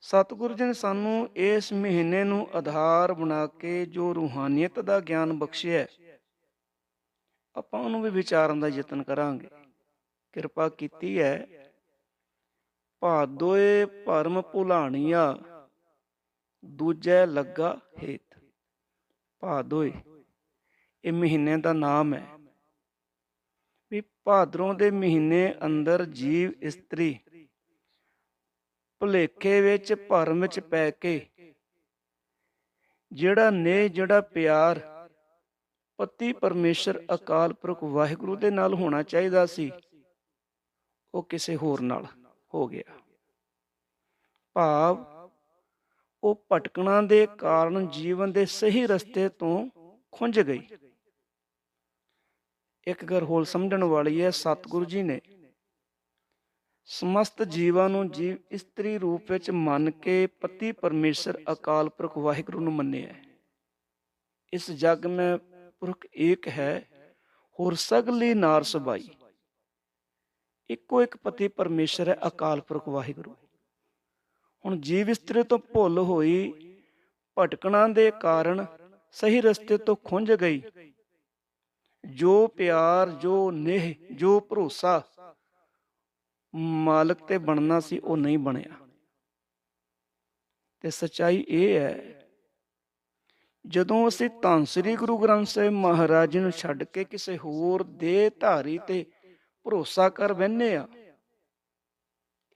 ਸਤਿਗੁਰੂ ਜੀ ਨੇ ਸਾਨੂੰ ਇਸ ਮਹੀਨੇ ਨੂੰ ਆਧਾਰ ਬਣਾ ਕੇ ਜੋ ਰੂਹਾਨੀਅਤ ਦਾ ਗਿਆਨ ਬਖਸ਼ਿਆ ਆਪਾਂ ਉਹਨੂੰ ਵੀ ਵਿਚਾਰਨ ਦਾ ਯਤਨ ਕਰਾਂਗੇ। ਕਿਰਪਾ ਕੀਤੀ ਹੈ। ਭਾਦੋਏ ਭਰਮ ਭੁਲਾਣੀਆਂ, ਦੂਜੈ ਲੱਗਾ ਹੇਤ। ਭਾਦੋਏ, ਇਹ ਮਹੀਨੇ ਦਾ ਨਾਮ ਹੈ। ਵੀ ਭਾਦਰੋਂ ਦੇ ਮਹੀਨੇ ਅੰਦਰ ਜੀਵ ਇਸਤਰੀ ਭੁਲੇਖੇ ਵਿੱਚ ਭਰਮ ਵਿੱਚ ਪੈ ਕੇ। ਜਿਹੜਾ ਨੇ ਜਿਹੜਾ ਪਿਆਰ, ਪਤੀ ਪਰਮੇਸ਼ਰ, ਅਕਾਲ ਪੁਰਖ ਵਾਹਿਗੁਰੂ ਦੇ ਨਾਲ ਹੋਣਾ ਚਾਹੀਦਾ ਸੀ, ਉਹ ਕਿਸੇ ਹੋਰ ਨਾਲ ਹੋ ਗਿਆ। ਭਾਵ ਉਹ ਭਟਕਣਾ ਦੇ ਕਾਰਨ ਜੀਵਨ ਦੇ ਸਹੀ ਰਸਤੇ ਤੋਂ ਖੁੰਝ ਗਈ। ਇੱਕ ਗੱਲ ਹੋਰ ਸਮਝਣ ਵਾਲੀ ਹੈ, ਸਤਿਗੁਰੂ ਜੀ ਨੇ ਸਮਸਤ ਜੀਵਾਂ ਨੂੰ ਜੀਵ ਇਸਤਰੀ ਰੂਪ ਵਿੱਚ ਮੰਨ ਕੇ ਪਤੀ ਪਰਮੇਸ਼ਰ ਅਕਾਲ ਪੁਰਖ ਵਾਹਿਗੁਰੂ ਨੂੰ ਮੰਨਿਆ ਇਸ ਜਗ ਮੈਂ ਪੁਰਖ ਏਕ ਹੈ, ਹੋਰ ਸਗਲੀ ਨਾਰ ਸਬਾਈ। ਇੱਕੋ ਇੱਕ ਪਤੀ ਪਰਮੇਸ਼ਰ ਹੈ ਅਕਾਲ ਪੁਰਖ ਵਾਹਿਗੁਰੂ। ਹੁਣ ਜੀਵ ਇਸਤਰੀ ਤੋਂ ਭੁੱਲ ਹੋਈ ਭਟਕਣਾ ਦੇ ਕਾਰਨ ਸਹੀ ਰਸਤੇ ਤੋਂ ਖੁੰਝ ਗਈ। ਜੋ ਪਿਆਰ, ਜੋ ਨੇਹ, ਜੋ ਭਰੋਸਾ ਮਾਲਕ ਤੇ ਬਣਨਾ ਸੀ, ਉਹ ਨਹੀਂ ਬਣਿਆ। ਤੇ ਸਚਾਈ ਇਹ ਹੈ, ਜਦੋਂ ਅਸੀਂ ਧੰਨ ਸ੍ਰੀ ਗੁਰੂ ਗ੍ਰੰਥ ਸਾਹਿਬ ਮਹਾਰਾਜ ਜੀ ਨੂੰ ਛੱਡ ਕੇ ਕਿਸੇ ਹੋਰ ਦੇ ਧਾਰੀ ਤੇ ਭਰੋਸਾ ਕਰ ਬੈਨੇ ਆ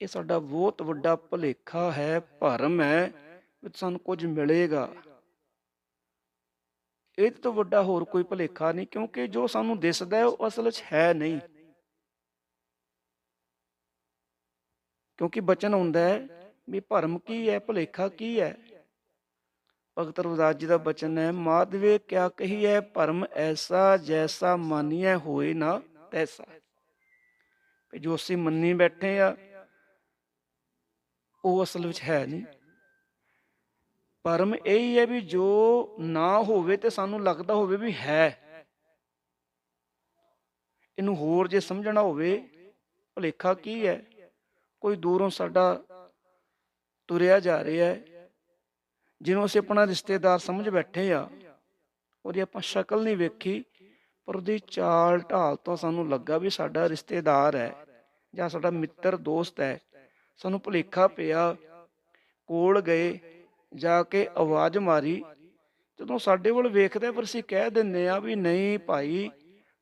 ਇਹ ਸਾਡਾ ਬਹੁਤ ਵੱਡਾ ਭੁਲੇਖਾ ਹੈ, ਭਰਮ ਹੈ, ਵੀ ਸਾਨੂੰ ਕੁਝ ਮਿਲੇਗਾ। ਇਹ ਤੋਂ ਵੱਡਾ ਹੋਰ ਕੋਈ ਭੁਲੇਖਾ ਨਹੀਂ, ਕਿਉਂਕਿ ਜੋ ਸਾਨੂੰ ਦਿਸਦਾ ਹੈ, ਉਹ ਅਸਲ 'ਚ ਹੈ ਨਹੀਂ। ਕਿਉਂਕਿ ਬਚਨ ਹੁੰਦਾ ਹੈ ਵੀ ਭਰਮ ਕੀ ਹੈ, ਭੁਲੇਖਾ ਕੀ ਹੈ? ਭਗਤ ਰਵਿਦਾਸ ਜੀ ਦਾ ਬਚਨ ਹੈ, ਮਾਧਵੇ ਕਿਆ ਕਹੀਐ, ਭਰਮ ਐਸਾ ਜੈਸਾ ਮਾਨੀਐ, ਹੋਏ ਨਾ ਤੈਸਾ। ਵੀ ਜੋ ਅਸੀਂ ਮੰਨੀ ਬੈਠੇ ਆ, ਉਹ ਅਸਲ ਵਿੱਚ ਹੈ ਨਹੀਂ। ਭਰਮ ਇਹ ਹੀ ਹੈ ਵੀ ਜੋ ਨਾ ਹੋਵੇ ਤੇ ਸਾਨੂੰ ਲੱਗਦਾ ਹੋਵੇ ਵੀ ਹੈ। ਇਹਨੂੰ ਹੋਰ ਜੇ ਸਮਝਣਾ ਹੋਵੇ, ਭੁਲੇਖਾ ਕੀ ਹੈ? ਕੋਈ ਦੂਰੋਂ ਸਾਡਾ ਤੁਰਿਆ ਜਾ ਰਿਹਾ ਹੈ, ਜਿਹਨੂੰ ਅਸੀਂ ਆਪਣਾ ਰਿਸ਼ਤੇਦਾਰ ਸਮਝ ਬੈਠੇ ਆ, ਉਹਦੀ ਆਪਾਂ ਸ਼ਕਲ ਨਹੀਂ ਵੇਖੀ, ਪਰ ਉਹਦੀ ਚਾਲ ਢਾਲ ਤੋਂ ਸਾਨੂੰ ਲੱਗਾ ਵੀ ਸਾਡਾ ਰਿਸ਼ਤੇਦਾਰ ਹੈ ਜਾਂ ਸਾਡਾ ਮਿੱਤਰ ਦੋਸਤ ਹੈ। ਸਾਨੂੰ ਭੁਲੇਖਾ ਪਿਆ, ਕੋਲ ਗਏ, ਜਾ ਕੇ ਆਵਾਜ਼ ਮਾਰੀ। ਜਦੋਂ ਸਾਡੇ ਵੱਲ ਵੇਖਦਾ ਪਰ ਅਸੀਂ ਕਹਿ ਦਿੰਦੇ ਆ ਵੀ ਨਹੀਂ ਭਾਈ,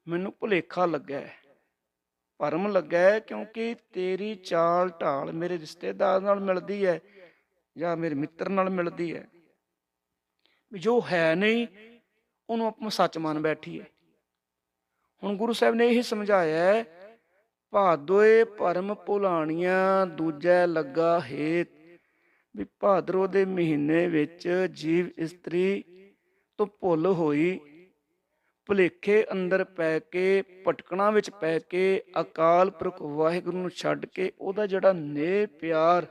ਮੈਨੂੰ ਭੁਲੇਖਾ ਲੱਗਾ ਹੈ। ਭਰਮ ਲੱਗਾ ਕਿਉਂਕਿ ਤੇਰੀ ਚਾਲ ਢਾਲ ਮੇਰੇ ਰਿਸ਼ਤੇਦਾਰ ਨਾਲ ਮਿਲਦੀ ਹੈ ਜਾਂ ਮੇਰੇ ਮਿੱਤਰ ਨਾਲ ਮਿਲਦੀ ਹੈ। ਵੀ ਜੋ ਹੈ ਨਹੀਂ, ਉਹਨੂੰ ਆਪਾਂ ਸੱਚ ਮੰਨ ਬੈਠੀਏ ਹੁਣ ਗੁਰੂ ਸਾਹਿਬ ਨੇ ਇਹ ਸਮਝਾਇਆ ਭਾਦੋਏ ਭਰਮ ਭੁਲਾਣੀਆਂ, ਦੂਜੈ ਲੱਗਾ ਹੇਤ। ਵੀ ਭਾਦਰੋ ਦੇ ਮਹੀਨੇ ਵਿੱਚ ਜੀਵ ਇਸਤਰੀ ਤੋਂ ਭੁੱਲ ਹੋਈ ਭੁਲੇਖੇ ਅੰਦਰ ਪੈ ਕੇ, ਭਟਕਣਾ ਵਿੱਚ ਪੈ ਕੇ, ਅਕਾਲ ਪੁਰਖ ਵਾਹਿਗੁਰੂ ਨੂੰ ਛੱਡ ਕੇ ਉਹਦਾ ਜਿਹੜਾ ਨੇ ਪਿਆਰ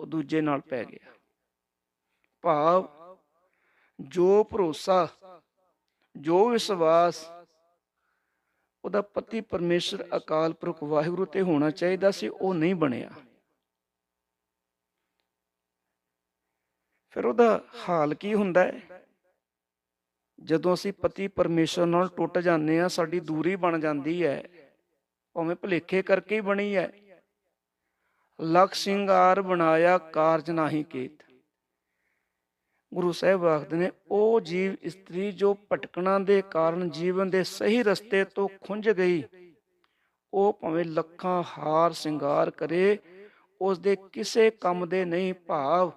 ਉਹ ਦੂਜੇ ਨਾਲ ਪੈ ਗਿਆ। ਭਾਵ ਜੋ ਭਰੋਸਾ, ਜੋ ਵਿਸ਼ਵਾਸ ਉਹਦਾ ਪਤੀ ਪਰਮੇਸ਼ਰ ਅਕਾਲ ਪੁਰਖ ਵਾਹਿਗੁਰੂ ਤੇ ਹੋਣਾ ਚਾਹੀਦਾ ਸੀ, ਉਹ ਨਹੀਂ ਬਣਿਆ। ਫਿਰ ਉਹਦਾ ਹਾਲ ਕੀ ਹੁੰਦਾ ਹੈ? ਜਦੋਂ ਅਸੀਂ ਪਤੀ ਪਰਮੇਸ਼ਰ ਨਾਲ ਟੁੱਟ ਜਾਂਦੇ ਆ ਸਾਡੀ ਦੂਰੀ ਬਣ ਜਾਂਦੀ ਹੈ। ਭਾਵੇਂ ਭੁਲੇਖੇ ਕਰਕੇ ਹੀ ਬਣੀ ਹੈ। ਲਖ ਸਿੰਗਾਰ ਬਣਾਇਆ ਕਾਰਜ ਨਾਹੀ ਕੀਤ। ਗੁਰੂ ਸਾਹਿਬ ਆਖਦੇ ਨੇ, ਉਹ ਜੀਵ ਇਸਤਰੀ ਜੋ ਭਟਕਣਾ ਦੇ ਕਾਰਨ ਜੀਵਨ ਦੇ ਸਹੀ ਰਸਤੇ ਤੋਂ ਖੁੰਝ ਗਈ, ਉਹ ਭਾਵੇਂ ਲੱਖਾਂ ਹਾਰ ਸਿੰਗਾਰ ਕਰੇ ਉਸ ਦੇ ਕਿਸੇ ਕੰਮ ਦੇ ਨਹੀਂ ਭਾਵ।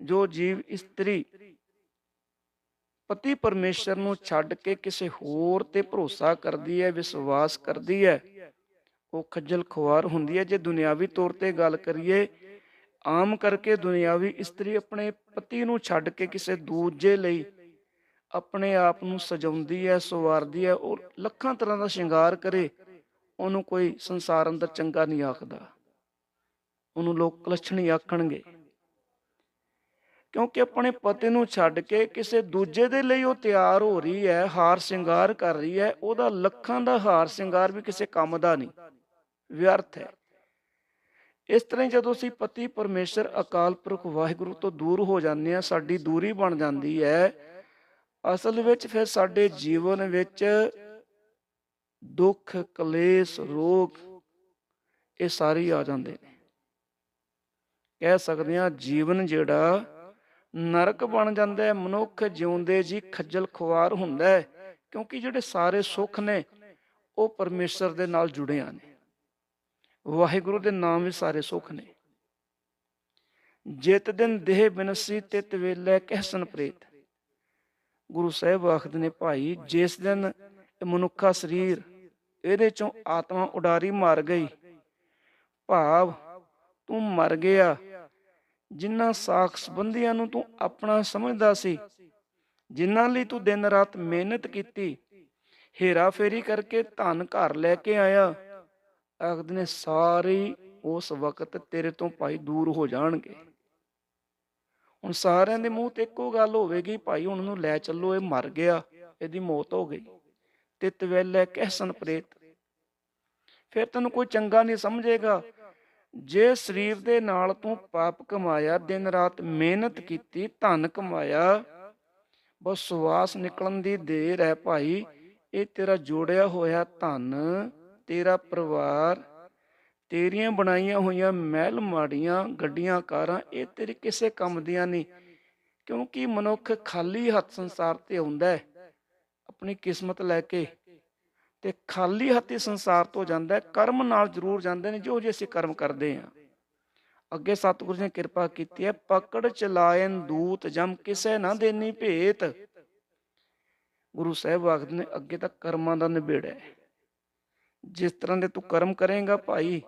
ਜੋ ਜੀਵ ਇਸਤਰੀ ਪਤੀ ਪਰਮੇਸ਼ਰ ਨੂੰ ਛੱਡ ਕੇ ਕਿਸੇ ਹੋਰ ਤੇ ਭਰੋਸਾ ਕਰਦੀ ਹੈ, ਵਿਸ਼ਵਾਸ ਕਰਦੀ ਹੈ। ਉਹ ਖੱਜਲ ਖੁਆਰ ਹੁੰਦੀ ਹੈ। ਜੇ ਦੁਨਿਆਵੀ ਤੌਰ ਤੇ ਗੱਲ ਕਰੀਏ, ਆਮ ਕਰਕੇ ਦੁਨਿਆਵੀ ਇਸਤਰੀ ਆਪਣੇ ਪਤੀ ਨੂੰ ਛੱਡ ਕੇ ਕਿਸੇ ਦੂਜੇ ਲਈ ਆਪਣੇ ਆਪ ਨੂੰ ਸਜਾਉਂਦੀ ਹੈ, ਸਵਾਰਦੀ ਹੈ ਉਹ ਲੱਖਾਂ ਤਰ੍ਹਾਂ ਦਾ ਸ਼ਿੰਗਾਰ ਕਰੇ, ਉਹਨੂੰ ਕੋਈ ਸੰਸਾਰ ਅੰਦਰ ਚੰਗਾ ਨਹੀਂ ਆਖਦਾ। ਉਹਨੂੰ ਲੋਕ ਲੱਛਣੀ ਆਖਣਗੇ। ਕਿਉਂਕਿ ਆਪਣੇ ਪਤੀ ਨੂੰ ਛੱਡ ਕੇ ਕਿਸੇ ਦੂਜੇ ਦੇ ਲਈ ਉਹ ਤਿਆਰ ਹੋ ਰਹੀ ਹੈ, ਹਾਰ ਸ਼ਿੰਗਾਰ ਕਰ ਰਹੀ ਹੈ, ਉਹਦਾ ਲੱਖਾਂ ਦਾ ਹਾਰ ਸ਼ਿੰਗਾਰ ਵੀ ਕਿਸੇ ਕੰਮ ਦਾ ਨਹੀਂ, ਵਿਅਰਥ ਹੈ। ਇਸ ਤਰ੍ਹਾਂ ਹੀ ਜਦੋਂ ਅਸੀਂ ਪਤੀ ਪਰਮੇਸ਼ਰ, ਅਕਾਲ ਪੁਰਖ ਵਾਹਿਗੁਰੂ ਤੋਂ ਦੂਰ ਹੋ ਜਾਂਦੇ ਆ ਸਾਡੀ ਦੂਰੀ ਬਣ ਜਾਂਦੀ ਹੈ, ਅਸਲ ਵਿੱਚ ਫਿਰ ਸਾਡੇ ਜੀਵਨ ਵਿੱਚ ਦੁੱਖ, ਕਲੇਸ਼, ਰੋਗ ਇਹ ਸਾਰੇ ਆ ਜਾਂਦੇ ਨੇ। ਕਹਿ ਸਕਦੇ ਆ ਜੀਵਨ ਜਿਹੜਾ ਨਰਕ ਬਣ ਜਾਂਦਾ ਹੈ ਮਨੁੱਖ ਜਿਉਂਦੇ ਜੀ ਖੱਜਲ ਖੁਆਰ ਹੁੰਦਾ ਹੈ, ਕਿਉਂਕਿ ਜਿਹੜੇ ਸਾਰੇ ਸੁੱਖ ਨੇ, ਉਹ ਪਰਮੇਸ਼ਰ ਦੇ ਨਾਲ ਜੁੜਿਆ ਨੇ। ਵਾਹਿਗੁਰੂ ਦੇ ਨਾਮ ਵਿੱਚ ਸਾਰੇ ਸੁੱਖ ਨੇ। ਜਿਤ ਦਿਨ ਦੇਹ ਬਿਨਸੀ ਤਿਤ ਵੇਲੇ ਕਹਿਸਨ ਪ੍ਰੇਤ। ਗੁਰੂ ਸਾਹਿਬ ਆਖਦੇ ਨੇ, ਭਾਈ, ਜਿਸ ਦਿਨ ਮਨੁੱਖਾ ਸਰੀਰ ਇਹਦੇ ਚੋਂ ਆਤਮਾ ਉਡਾਰੀ ਮਾਰ ਗਈ, ਭਾਵ ਤੂੰ ਮਰ ਗਿਆ ਜਿਨ੍ਹਾਂ ਸਾਖ ਸੰਬੰਧੀਆਂ ਨੂੰ ਤੂੰ ਆਪਣਾ ਸਮਝਦਾ ਸੀ, ਜਿਨ੍ਹਾਂ ਲਈ ਤੂੰ ਦਿਨ ਰਾਤ ਮਿਹਨਤ ਕੀਤੀ, ਹੇਰਾ ਫੇਰੀ ਕਰਕੇ ਧਨ ਘਰ ਲੈ ਕੇ ਆਇਆ ਆਖਦੇ ਨੇ ਸਾਰੇ ਉਸ ਵਕਤ ਤੇਰੇ ਤੋਂ ਭਾਈ ਦੂਰ ਹੋ ਜਾਣਗੇ। ਹੁਣ ਸਾਰਿਆਂ ਦੇ ਮੂੰਹ ਤੇ ਇੱਕੋ ਗੱਲ ਹੋਵੇਗੀ, ਭਾਈ ਹੁਣ ਨੂੰ ਲੈ ਚੱਲੋ, ਇਹ ਮਰ ਗਿਆ, ਇਹਦੀ ਮੌਤ ਹੋ ਗਈ, ਤਿਤ ਵੇਲੇ ਕਹਿਸਨ ਪ੍ਰੇਤ ਫਿਰ ਤੈਨੂੰ ਕੋਈ ਚੰਗਾ ਨਹੀਂ ਸਮਝੇਗਾ ਜੇ ਸਰੀਰ ਦੇ ਨਾਲ ਤੂੰ ਪਾਪ ਕਮਾਇਆ, ਦਿਨ ਰਾਤ ਮਿਹਨਤ ਕੀਤੀ, ਧਨ ਕਮਾਇਆ ਬਸ ਸਵਾਸ ਨਿਕਲਣ ਦੀ ਦੇਰ ਹੈ ਭਾਈ, ਇਹ ਤੇਰਾ ਜੋੜਿਆ ਹੋਇਆ ਧਨ, ਤੇਰਾ ਪਰਿਵਾਰ, ਤੇਰੀਆਂ ਬਣਾਈਆਂ ਹੋਈਆਂ ਮਹਿਲ ਮਾੜੀਆਂ ਗੱਡੀਆਂ, ਕਾਰਾਂ, ਇਹ ਤੇਰੇ ਕਿਸੇ ਕੰਮ ਦੀਆਂ ਨਹੀਂ। ਕਿਉਂਕਿ ਮਨੁੱਖ ਖਾਲੀ ਹੱਥ ਸੰਸਾਰ ਤੇ ਆਉਂਦਾ ਹੈ, ਆਪਣੀ ਕਿਸਮਤ ਲੈ ਕੇ ਤੇ ਖਾਲੀ ਹੱਥੀ ਸੰਸਾਰ ਤੋਂ ਜਾਂਦਾ ਹੈ, ਕਰਮ ਨਾਲ ਜ਼ਰੂਰ ਜਾਂਦੇ ਨੇ, ਜੋ ਜੇ ਅਸੀਂ ਕਰਮ ਕਰਦੇ ਹਾਂ। ਅੱਗੇ ਸਤਿਗੁਰੂ ਜੀ ਨੇ ਕਿਰਪਾ ਕੀਤੀ ਹੈ, ਪਕੜ ਚਲਾਇਨ ਦੂਤ ਜਮ ਕਿਸੇ ਨਾ ਦੇਨੀ ਭੇਤ। ਗੁਰੂ ਸਾਹਿਬ ਆਖਦੇ ਨੇ, ਅੱਗੇ ਤਾਂ ਕਰਮਾਂ ਦਾ ਨਿਬੇੜਾ ਹੈ। ਜਿਸ ਤਰ੍ਹਾਂ ਦੇ ਤੂੰ ਕਰਮ ਕਰੇਗਾ ਭਾਈ,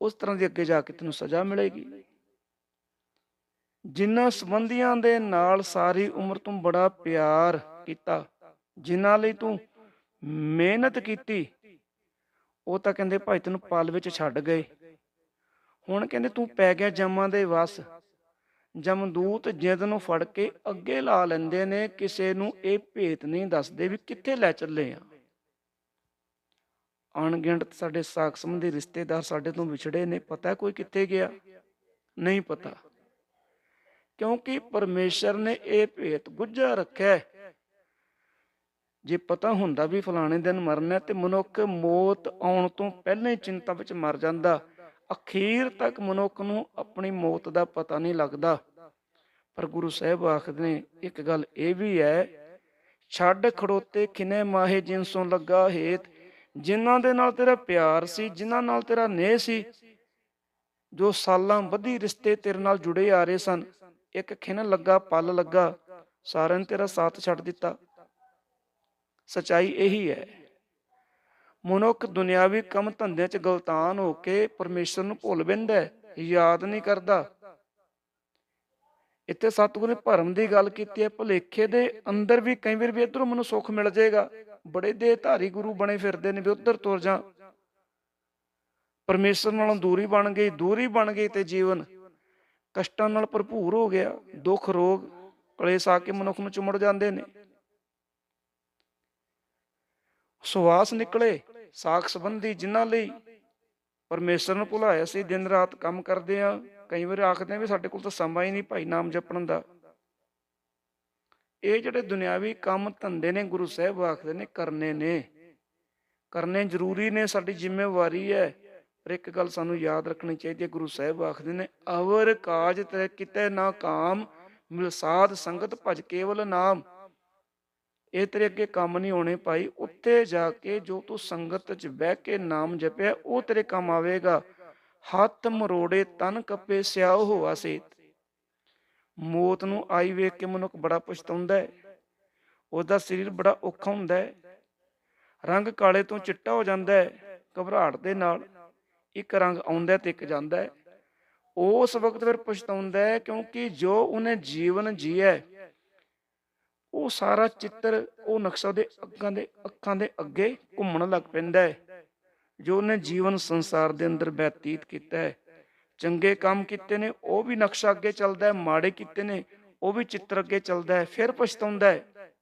ਉਸ ਤਰ੍ਹਾਂ ਦੀ ਅੱਗੇ ਜਾ ਕੇ ਤੈਨੂੰ ਸਜ਼ਾ ਮਿਲੇਗੀ। ਜਿਨ੍ਹਾਂ ਸੰਬੰਧੀਆਂ ਦੇ ਨਾਲ ਸਾਰੀ ਉਮਰ ਤੂੰ ਬੜਾ ਪਿਆਰ ਕੀਤਾ, ਜਿਨ੍ਹਾਂ ਲਈ ਤੂੰ ਮਿਹਨਤ ਕੀਤੀ। ਉਹ ਤਾਂ ਕਹਿੰਦੇ ਭਾਈ ਤੈਨੂੰ ਪਲ ਵਿੱਚ ਛੱਡ ਗਏ। ਹੁਣ ਕਹਿੰਦੇ ਤੂੰ ਪੈ ਗਿਆ ਜਮਾਂ ਦੇ ਵਸ। ਜਮਦੂਤ ਜਿੱਦ ਨੂੰ ਫੜ ਕੇ ਅੱਗੇ ਲਾ ਲੈਂਦੇ ਨੇ, ਕਿਸੇ ਨੂੰ ਇਹ ਭੇਤ ਨਹੀਂ ਦੱਸਦੇ ਵੀ ਕਿੱਥੇ ਲੈ ਚੱਲੇ ਆ। ਅਣਗਿਣਤ ਸਾਡੇ ਸਾਖ ਸੰਬੰਧੀ ਰਿਸ਼ਤੇਦਾਰ ਸਾਡੇ ਤੋਂ ਵਿਛੜੇ ਨੇ, ਪਤਾ ਕੋਈ ਕਿੱਥੇ ਗਿਆ? ਨਹੀਂ ਪਤਾ। ਕਿਉਂਕਿ ਪਰਮੇਸ਼ਰ ਨੇ ਇਹ ਭੇਤ ਗੁੱਝਾ ਰੱਖਿਆ ਜੇ ਪਤਾ ਹੁੰਦਾ ਵੀ ਫਲਾਣੇ ਦਿਨ ਮਰਨਾ ਹੈ ਤੇ ਮਨੁੱਖ ਮੌਤ ਆਉਣ ਤੋਂ ਪਹਿਲਾਂ ਹੀ ਚਿੰਤਾ ਵਿੱਚ ਮਰ ਜਾਂਦਾ। ਅਖੀਰ ਤੱਕ ਮਨੁੱਖ ਨੂੰ ਆਪਣੀ ਮੌਤ ਦਾ ਪਤਾ ਨਹੀਂ ਲੱਗਦਾ। ਪਰ ਗੁਰੂ ਸਾਹਿਬ ਆਖਦੇ ਨੇ, ਇੱਕ ਗੱਲ ਇਹ ਵੀ ਹੈ, ਛੱਡ ਖੜੋਤੇ ਖਿਨੇ ਮਾਹੇ ਜਿਨਸੋਂ ਲੱਗਾ ਹੇਤ। ਜਿਨ੍ਹਾਂ ਦੇ ਨਾਲ ਤੇਰਾ ਪਿਆਰ ਸੀ, ਜਿਨ੍ਹਾਂ ਨਾਲ ਤੇਰਾ ਨੇਹ ਸੀ, ਜੋ ਸਾਲਾਂ ਵਧੀ ਰਿਸ਼ਤੇ ਤੇਰੇ ਨਾਲ ਜੁੜੇ ਆ ਰਹੇ ਸਨ। ਇੱਕ ਖਿਨ ਲੱਗਾ, ਪਲ ਲੱਗਾ, ਸਾਰਿਆਂ ਨੇ ਤੇਰਾ ਸਾਥ ਛੱਡ ਦਿੱਤਾ। ਸਚਾਈ ਇਹੀ ਹੈ। ਮਨੁੱਖ ਦੁਨਿਆਵੀ ਕੰਮ ਧੰਦਿਆਂ 'ਚ ਗਲਤਾਨ ਹੋ ਕੇ ਪਰਮੇਸ਼ਰ ਨੂੰ ਭੁੱਲ ਬੈਂਦਾ ਹੈ, ਯਾਦ ਨਹੀਂ ਕਰਦਾ। ਇੱਥੇ ਸਤਿਗੁਰੂ ਨੇ ਭਰਮ ਦੀ ਗੱਲ ਕੀਤੀ ਹੈ, ਭੁਲੇਖੇ ਦੇ ਅੰਦਰ ਵੀ ਕਈ ਵਾਰ ਵੀ ਇਧਰੋਂ ਮੈਨੂੰ ਸੁੱਖ ਮਿਲ ਜਾਏਗਾ। ਬੜੇ ਦੇ ਧਾਰੀ ਗੁਰੂ ਬਣੇ ਫਿਰਦੇ ਨੇ ਵੀ ਉਧਰ ਤੁਰ ਜਾ ਪਰਮੇਸ਼ਰ ਨਾਲੋਂ ਦੂਰੀ ਬਣ ਗਈ, ਦੂਰੀ ਬਣ ਗਈ ਤੇ ਜੀਵਨ ਕਸ਼ਟਾਂ ਨਾਲ ਭਰਪੂਰ ਹੋ ਗਿਆ। ਦੁੱਖ, ਰੋਗ, ਕਲੇਸ਼ ਆ ਕੇ ਮਨੁੱਖ ਨੂੰ ਚੁੰਮੜ ਜਾਂਦੇ ਨੇ। ਸੁਆਸ ਨਿਕਲੇ, ਸਾਖ ਸੰਬੰਧੀ ਜਿਨ੍ਹਾਂ ਲਈ ਪਰਮੇਸ਼ਰ ਨੂੰ ਭੁਲਾਇਆ ਸੀ, ਦਿਨ ਰਾਤ ਕੰਮ ਕਰਦੇ ਆ, ਕਈ ਵਾਰ ਆਖਦੇ ਆ ਵੀ ਸਾਡੇ ਕੋਲ ਤਾਂ ਸਮਾਂ ਹੀ ਨਹੀਂ ਭਾਈ ਨਾਮ ਜਪਣ ਦਾ। ਇਹ ਜਿਹੜੇ ਦੁਨਿਆਵੀ ਕੰਮ ਧੰਦੇ ਨੇ, ਗੁਰੂ ਸਾਹਿਬ ਆਖਦੇ ਨੇ ਕਰਨੇ ਨੇ। ਕਰਨੇ ਜ਼ਰੂਰੀ ਨੇ, ਸਾਡੀ ਜ਼ਿੰਮੇਵਾਰੀ ਹੈ। ਪਰ ਇੱਕ ਗੱਲ ਸਾਨੂੰ ਯਾਦ ਰੱਖਣੀ ਚਾਹੀਦੀ ਹੈ, ਗੁਰੂ ਸਾਹਿਬ ਆਖਦੇ ਨੇ, ਅਵਰ ਕਾਜ ਤੇ ਕਿਤੇ ਨਾ ਕਾਮ, ਮਿਲਸਾਦ ਸੰਗਤ ਭਜ ਕੇਵਲ ਨਾਮ। ਇਹ ਤੇਰੇ ਅੱਗੇ ਕੰਮ ਨਹੀਂ ਹੋਣੇ ਭਾਈ। ਉੱਤੇ ਜਾ ਕੇ ਜੋ ਤੂੰ ਸੰਗਤ 'ਚ ਬਹਿ ਕੇ ਨਾਮ ਜਪਿਆ, ਉਹ ਤੇਰੇ ਕੰਮ ਆਵੇਗਾ। ਹੱਥ ਮਰੋੜੇ ਤਨ ਕੱਪੇ ਸਿਆਹ ਹੋਆ ਸੇਤ। ਮੌਤ ਨੂੰ ਆਈ ਵੇਖ ਕੇ ਮਨੁੱਖ ਬੜਾ ਪਛਤਾਉਂਦਾ ਹੈ। ਉਹਦਾ ਸਰੀਰ ਬੜਾ ਔਖਾ ਹੁੰਦਾ ਹੈ। ਰੰਗ ਕਾਲੇ ਤੋਂ ਚਿੱਟਾ ਹੋ ਜਾਂਦਾ ਹੈ, ਘਬਰਾਹਟ ਦੇ ਨਾਲ ਇੱਕ ਰੰਗ ਆਉਂਦਾ ਤੇ ਇੱਕ ਜਾਂਦਾ ਹੈ। ਉਸ ਵਕਤ ਫਿਰ ਪਛਤਾਉਂਦਾ ਹੈ ਕਿਉਂਕਿ ਜੋ ਉਹਨੇ ਜੀਵਨ ਜੀਆ ਉਹ ਸਾਰਾ ਚਿੱਤਰ ਉਹ ਨਕਸ਼ਾ ਦੇ ਅੱਖਾਂ ਦੇ ਅੱਖਾਂ ਦੇ ਅੱਗੇ ਘੁੰਮਣ ਲੱਗ ਪੈਂਦਾ ਹੈ, ਜੋ ਉਹਨੇ ਜੀਵਨ ਸੰਸਾਰ ਦੇ ਅੰਦਰ ਬਤੀਤ ਕੀਤਾ ਹੈ। ਚੰਗੇ ਕੰਮ ਕੀਤੇ ਨੇ, ਉਹ ਵੀ ਨਕਸ਼ਾ ਅੱਗੇ ਚੱਲਦਾ ਹੈ, ਮਾੜੇ ਕੀਤੇ ਨੇ, ਉਹ ਵੀ ਚਿੱਤਰ ਅੱਗੇ ਚੱਲਦਾ ਹੈ, ਫਿਰ ਪਛਤਾਉਂਦਾ ਹੈ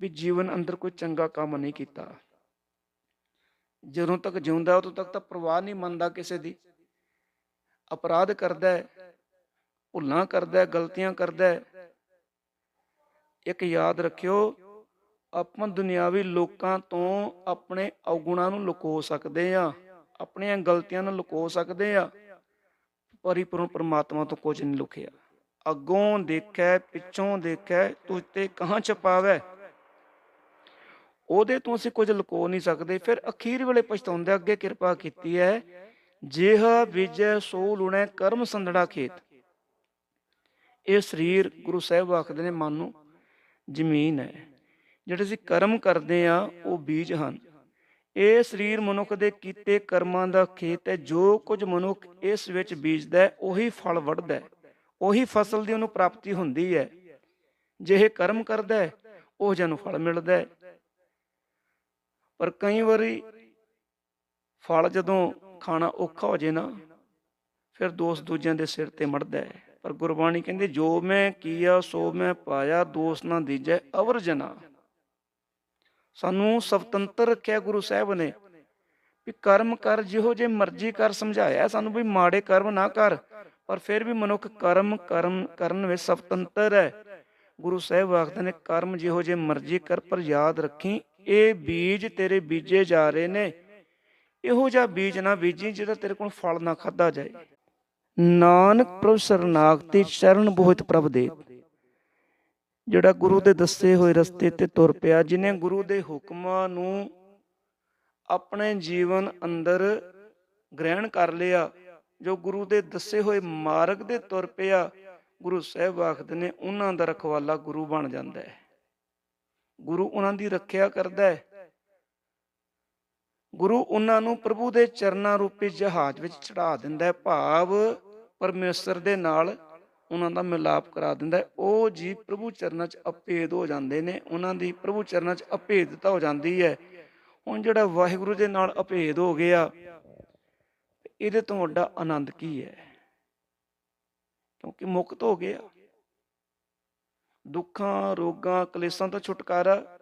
ਵੀ ਜੀਵਨ ਅੰਦਰ ਕੋਈ ਚੰਗਾ ਕੰਮ ਨਹੀਂ ਕੀਤਾ। ਜਦੋਂ ਤੱਕ ਜਿਉਂਦਾ ਉਦੋਂ ਤੱਕ ਤਾਂ ਪਰਵਾਹ ਨਹੀਂ ਮੰਨਦਾ ਕਿਸੇ ਦੀ। ਅਪਰਾਧ ਕਰਦਾ ਹੈ, ਭੁੱਲਾਂ ਕਰਦਾ ਹੈ, ਗਲਤੀਆਂ ਕਰਦਾ ਹੈ ਇੱਕ ਯਾਦ ਰੱਖਿਓ, ਆਪਾਂ ਦੁਨਿਆਵੀ ਲੋਕਾਂ ਤੋਂ ਆਪਣੇ ਔਗੁਣਾਂ ਨੂੰ ਲੁਕੋ ਸਕਦੇ ਆ ਆਪਣੀਆਂ ਗਲਤੀਆਂ ਨੂੰ ਲੁਕੋ ਸਕਦੇ ਆ ਪਰਿਪੂਰਨ ਪਰਮਾਤਮਾ ਤੋਂ ਕੁਝ ਨਹੀਂ ਲੁਕਿਆ। ਅੱਗੋਂ ਦੇਖੈ, ਪਿੱਛੋਂ ਦੇਖੈ ਤੁਝ ਤੇ ਕਹਾਂ ਛਪਾਵੈ? ਉਹਦੇ ਤੋਂ ਅਸੀਂ ਕੁਝ ਲੁਕੋ ਨਹੀਂ ਸਕਦੇ। ਫਿਰ ਅਖੀਰ ਵੇਲੇ ਪਛਤਾਉਂਦੇ ਅੱਗੇ ਕਿਰਪਾ ਕੀਤੀ ਹੈ। ਜਿਹ ਵਿਜੈ ਸੋ ਲੁਣੈ, ਕਰਮ ਸੰਦੜਾ ਖੇਤ। ਇਹ ਸਰੀਰ ਗੁਰੂ ਸਾਹਿਬ ਆਖਦੇ ਨੇ, ਮਨ ਨੂੰ ਜ਼ਮੀਨ ਹੈ। ਜਿਹੜੇ ਅਸੀਂ ਕਰਮ ਕਰਦੇ ਆ ਉਹ ਬੀਜ ਹਨ। ਇਹ ਸਰੀਰ ਮਨੁੱਖ ਦੇ ਕੀਤੇ ਕਰਮਾਂ ਦਾ ਖੇਤ ਹੈ। ਜੋ ਕੁਝ ਮਨੁੱਖ ਇਸ ਵਿੱਚ ਬੀਜਦਾ ਹੈ, ਉਹੀ ਫਲ ਵੱਢਦਾ ਹੈ। ਉਹੀ ਫਸਲ ਦੀ ਉਹਨੂੰ ਪ੍ਰਾਪਤੀ ਹੁੰਦੀ ਹੈ। ਜੇ ਇਹ ਕਰਮ ਕਰਦਾ ਹੈ, ਉਹ ਜਨੂੰ ਫਲ ਮਿਲਦਾ ਹੈ। ਪਰ ਕਈ ਵਾਰੀ ਫਲ ਜਦੋਂ ਖਾਣਾ ਔਖਾ ਹੋ ਜੇ ਨਾ, ਫਿਰ ਦੋਸਤ ਦੂਜਿਆਂ ਦੇ ਸਿਰ ਤੇ ਮੜਦਾ ਹੈ। ਪਰ ਗੁਰਬਾਣੀ ਕਹਿੰਦੀ, ਜੋ ਮੈਂ ਕੀਆ, ਸੋ ਮੈਂ ਪਾਇਆ, ਦੋਸ ਨਾ ਦੀਜੈ ਅਵਰ ਜਨਾ। ਸਾਨੂੰ ਸੁਤੰਤਰ ਰੱਖਿਆ ਗੁਰੂ ਸਾਹਿਬ ਨੇ ਵੀ ਕਰਮ ਕਰ ਜਿਹੋ ਜੇ ਮਰਜ਼ੀ ਕਰ ਸਮਝਾਇਆ। ਸਾਨੂੰ ਵੀ ਮਾੜੇ ਕਰਮ ਨਾ ਕਰ, ਪਰ ਫਿਰ ਵੀ ਮਨੁੱਖ ਕਰਮ ਕਰਮ ਕਰਨ ਵਿੱਚ ਸਵਤੰਤਰ ਹੈ। ਗੁਰੂ ਸਾਹਿਬ ਆਖਦੇ ਨੇ, ਕਰਮ ਜਿਹੋ ਜੇ ਮਰਜ਼ੀ ਕਰ, ਪਰ ਯਾਦ ਰੱਖੀ, ਇਹ ਬੀਜ ਤੇਰੇ ਬੀਜੇ ਜਾ ਰਹੇ ਨੇ। ਇਹੋ ਜਿਹਾ ਬੀਜ ਨਾ ਬੀਜੀ ਜਿਹਦਾ ਤੇਰੇ ਕੋਲ ਫਲ ਨਾ ਖਾਦਾ ਜਾਏ। ਨਾਨਕ ਪ੍ਰਭ ਸਰਨਾਗਤੀ ਚਰਨ ਬਹੁਤ ਪ੍ਰਭ ਦੇ। ਜਿਹੜਾ ਗੁਰੂ ਦੇ ਦੱਸੇ ਹੋਏ ਰਸਤੇ ਤੇ ਤੁਰ ਪਿਆ, ਜਿਨੇ ਗੁਰੂ ਦੇ ਹੁਕਮਾਂ ਨੂੰ ਆਪਣੇ ਜੀਵਨ ਅੰਦਰ ਗ੍ਰਹਿਣ ਕਰ ਲਿਆ, ਜੋ ਗੁਰੂ ਦੇ ਦੱਸੇ ਹੋਏ ਮਾਰਗ ਦੇ ਤੁਰ ਪਿਆ, ਗੁਰੂ ਸਾਹਿਬ ਆਖਦੇ ਨੇ, ਉਹਨਾਂ ਦਾ ਰਖਵਾਲਾ ਗੁਰੂ ਬਣ ਜਾਂਦਾ ਹੈ। ਗੁਰੂ ਉਹਨਾਂ ਦੀ ਰੱਖਿਆ ਕਰਦਾ ਹੈ। ਗੁਰੂ ਉਹਨਾਂ ਨੂੰ ਪ੍ਰਭੂ ਦੇ ਚਰਨਾਂ ਰੂਪੀ ਜਹਾਜ਼ ਵਿੱਚ ਚੜਾ ਦਿੰਦਾ ਹੈ। ਭਾਵ ਪਰਮੇਸ਼ਰ ਦੇ ਨਾਲ ਉਹਨਾਂ ਦਾ ਮਿਲਾਪ ਕਰਾ ਦਿੰਦਾ ਉਹ ਜੀ ਪ੍ਰਭੂ ਚਰਨਾਂ 'ਚ ਅਪੇਦ ਹੋ ਜਾਂਦੇ ਨੇ। ਉਹਨਾਂ ਦੀ ਪ੍ਰਭੂ ਚਰਨਾਂ 'ਚ ਅਪੇਦਤਾ ਹੋ ਜਾਂਦੀ ਹੈ। ਹੁਣ ਜਿਹੜਾ ਵਾਹਿਗੁਰੂ ਦੇ ਨਾਲ ਅਪੇਦ ਹੋ ਗਿਆ, ਇਹਦੇ ਤੋਂ ਵੱਡਾ ਆਨੰਦ ਕੀ ਹੈ? ਕਿਉਂਕਿ ਮੁਕਤ ਹੋ ਗਿਆ। ਦੁੱਖਾਂ, ਰੋਗਾਂ, ਕਲੇਸ਼ਾਂ ਤੋਂ ਛੁਟਕਾਰਾ।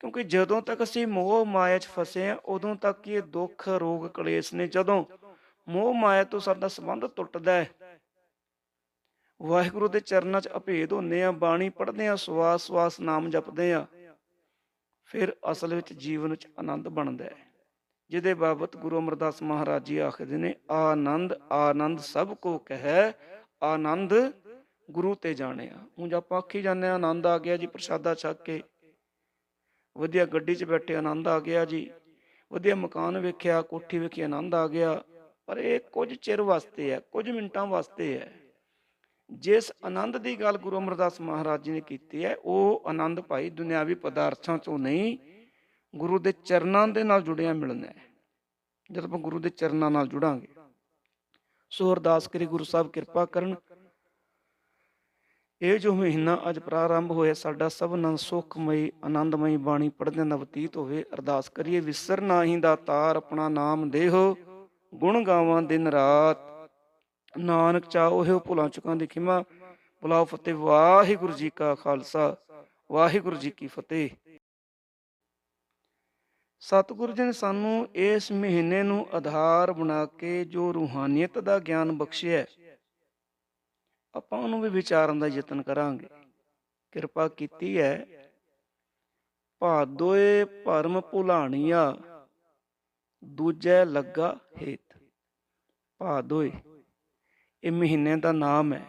ਕਿਉਂਕਿ ਜਦੋਂ ਤੱਕ ਅਸੀਂ ਮੋਹ ਮਾਇਆ 'ਚ ਫਸੇ ਆ ਉਦੋਂ ਤੱਕ ਇਹ ਦੁੱਖ, ਰੋਗ, ਕਲੇਸ਼ ਨੇ ਜਦੋਂ ਮੋਹ ਮਾਇਆ ਤੋਂ ਸਾਡਾ ਸੰਬੰਧ ਟੁੱਟਦਾ ਹੈ। ਵਾਹਿਗੁਰੂ ਦੇ ਚਰਨਾਂ 'ਚ ਅਭੇਦ ਹੁੰਨੇ ਆ ਬਾਣੀ ਪੜ੍ਹਦੇ ਆ ਸਵਾਸ ਸਵਾਸ ਨਾਮ ਜਪਦੇ ਆ ਫਿਰ ਅਸਲ ਵਿੱਚ ਜੀਵਨ 'ਚ ਆਨੰਦ ਬਣਦਾ ਹੈ। ਜਿਹਦੇ ਬਾਬਤ ਗੁਰੂ ਅਮਰਦਾਸ ਮਹਾਰਾਜ ਜੀ ਆਖਦੇ ਨੇ, ਆਨੰਦ ਆਨੰਦ ਸਭ ਕੋ ਕਹੈ, ਆਨੰਦ ਗੁਰੂ ਤੇ ਜਾਣਿਆ। ਹੁਣ ਆਪਾਂ ਆਖੀ ਜਾਂਦੇ ਆ ਆਨੰਦ ਆ ਗਿਆ ਜੀ ਪ੍ਰਸ਼ਾਦਾ ਛਕ ਕੇ। ਵਧੀਆ ਗੱਡੀ 'ਚ ਬੈਠੇ ਆਨੰਦ ਆ ਗਿਆ ਜੀ। ਵਧੀਆ ਮਕਾਨ ਵੇਖਿਆ, ਕੋਠੀ ਵੇਖੀ ਆਨੰਦ ਆ ਗਿਆ। ਪਰ ਇਹ ਕੁਝ ਚਿਰ ਵਾਸਤੇ ਹੈ, ਕੁਝ ਮਿੰਟਾਂ ਵਾਸਤੇ ਹੈ। ਜਿਸ ਆਨੰਦ ਦੀ ਗੱਲ ਗੁਰੂ ਅਮਰਦਾਸ ਮਹਾਰਾਜ ਜੀ ਨੇ ਕੀਤੀ ਹੈ, ਉਹ ਆਨੰਦ ਭਾਈ ਦੁਨਿਆਵੀ ਪਦਾਰਥਾਂ ਚੋਂ ਨਹੀਂ, ਗੁਰੂ ਦੇ ਚਰਨਾਂ ਦੇ ਨਾਲ ਜੁੜਿਆ ਮਿਲਣਾ ਹੈ। ਜਦ ਆਪਾਂ ਗੁਰੂ ਦੇ ਚਰਨਾਂ ਨਾਲ ਜੁੜਾਂਗੇ, ਸੋ ਅਰਦਾਸ ਕਰੀ ਗੁਰੂ ਸਾਹਿਬ ਕਿਰਪਾ ਕਰਨ। ਇਹ ਜੋ ਮਹੀਨਾ ਅੱਜ ਪ੍ਰਾਰੰਭ ਹੋਇਆ, ਸਾਡਾ ਸਭਨਾਂ ਸੁਖਮਈ, ਆਨੰਦਮਈ ਬਾਣੀ ਪੜ੍ਹਦਿਆਂ ਦਾ ਬਤੀਤ ਹੋਵੇ, ਅਰਦਾਸ ਕਰੀਏ, ਵਿਸਰ ਨਾਹੀ ਦਾ ਤਾਰ ਆਪਣਾ ਨਾਮ ਦੇਹੋ। ਗੁਣ ਗਾਵਾਂ ਦਿਨ ਰਾਤ। ਨਾਨਕ ਚਾਹੋ ਇਹ ਭੁਲਾ ਚੁਕਾਂ ਦੀ ਖਿਮਾ। ਬੁਲਾਓ ਫਤਿਹ, ਵਾਹਿਗੁਰੂ ਜੀ ਕਾ ਖਾਲਸਾ, ਵਾਹਿਗੁਰੂ ਜੀ ਕੀ ਫਤਿਹ। ਸਤਿਗੁਰੂ ਜੀ ਨੇ ਸਾਨੂੰ ਇਸ ਮਹੀਨੇ ਨੂੰ ਆਧਾਰ ਬਣਾ ਕੇ ਜੋ ਰੂਹਾਨੀਅਤ ਦਾ ਗਿਆਨ ਬਖਸ਼ਿਆ, ਆਪਾਂ ਉਹਨੂੰ ਵੀ ਵਿਚਾਰਨ ਦਾ ਯਤਨ ਕਰਾਂਗੇ। ਕਿਰਪਾ ਕੀਤੀ ਹੈ। ਭਾਦੋਏ ਭਰਮ ਭੁਲਾਣੀਆਂ ਦੂਜੈ ਲੱਗਾ ਹੇਤ। ਭਾਦੋਏ ਇਹ ਮਹੀਨੇ ਦਾ ਨਾਮ ਹੈ।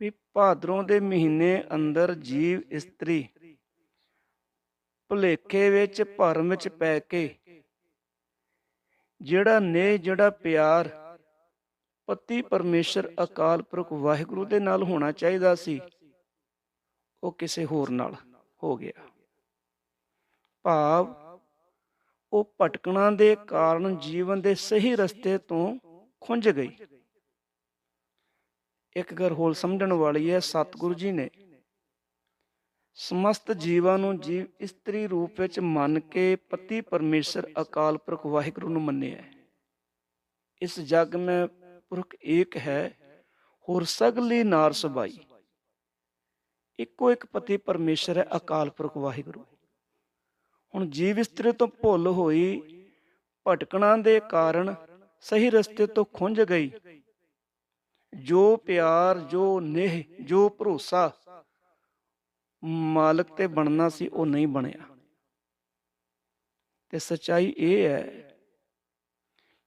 ਵੀ ਭਾਦਰੋਂ ਦੇ ਮਹੀਨੇ ਅੰਦਰ ਜੀਵ ਇਸਤਰੀ ਭੁਲੇਖੇ ਵਿੱਚ ਭਰਮ ਵਿੱਚ ਪੈ ਕੇ ਜਿਹੜਾ ਨੇ ਜਿਹੜਾ ਪਿਆਰ, ਪਤੀ ਪਰਮੇਸ਼ਰ ਅਕਾਲ ਪੁਰਖ ਵਾਹਿਗੁਰੂ ਦੇ ਨਾਲ ਹੋਣਾ ਚਾਹੀਦਾ ਸੀ, ਉਹ ਕਿਸੇ ਹੋਰ ਨਾਲ ਹੋ ਗਿਆ। ਭਾਵ ਉਹ ਭਟਕਣਾ ਦੇ ਕਾਰਨ ਜੀਵਨ ਦੇ ਸਹੀ ਰਸਤੇ ਤੋਂ ਖੁੰਝ ਗਈ। ਇੱਕ ਗੱਲ ਹੋਰ ਸਮਝਣ ਵਾਲੀ ਹੈ, ਸਤਿਗੁਰੂ ਜੀ ਨੇ ਸਮਸਤ ਜੀਵਾਂ ਨੂੰ ਜੀਵ ਇਸਤਰੀ ਰੂਪ ਵਿੱਚ ਮੰਨ ਕੇ ਪਤੀ ਪਰਮੇਸ਼ਰ ਅਕਾਲ ਪੁਰਖ ਵਾਹਿਗੁਰੂ ਨੂੰ ਮੰਨਿਆ ਇਸ ਜਗ ਮੈਂ ਪੁਰਖ ਏਕ ਹੈ, ਹੋਰ ਸਗਲੀ ਨਾਰ ਸਬਾਈ। ਇੱਕੋ ਇੱਕ ਪਤੀ ਪਰਮੇਸ਼ਰ ਹੈ ਅਕਾਲ ਪੁਰਖ ਵਾਹਿਗੁਰੂ। ਹੁਣ ਜੀਵ ਇਸਤਰੀ ਤੋਂ ਭੁੱਲ ਹੋਈ, ਭਟਕਣਾ ਦੇ ਕਾਰਨ ਸਹੀ ਰਸਤੇ ਤੋਂ ਖੁੰਝ ਗਈ। ਜੋ ਪਿਆਰ, ਜੋ ਨੇਹ, ਜੋ ਭਰੋਸਾ ਮਾਲਕ ਤੇ ਬਣਨਾ ਸੀ, ਉਹ ਨਹੀਂ ਬਣਿਆ। ਤੇ ਸਚਾਈ ਇਹ ਹੈ,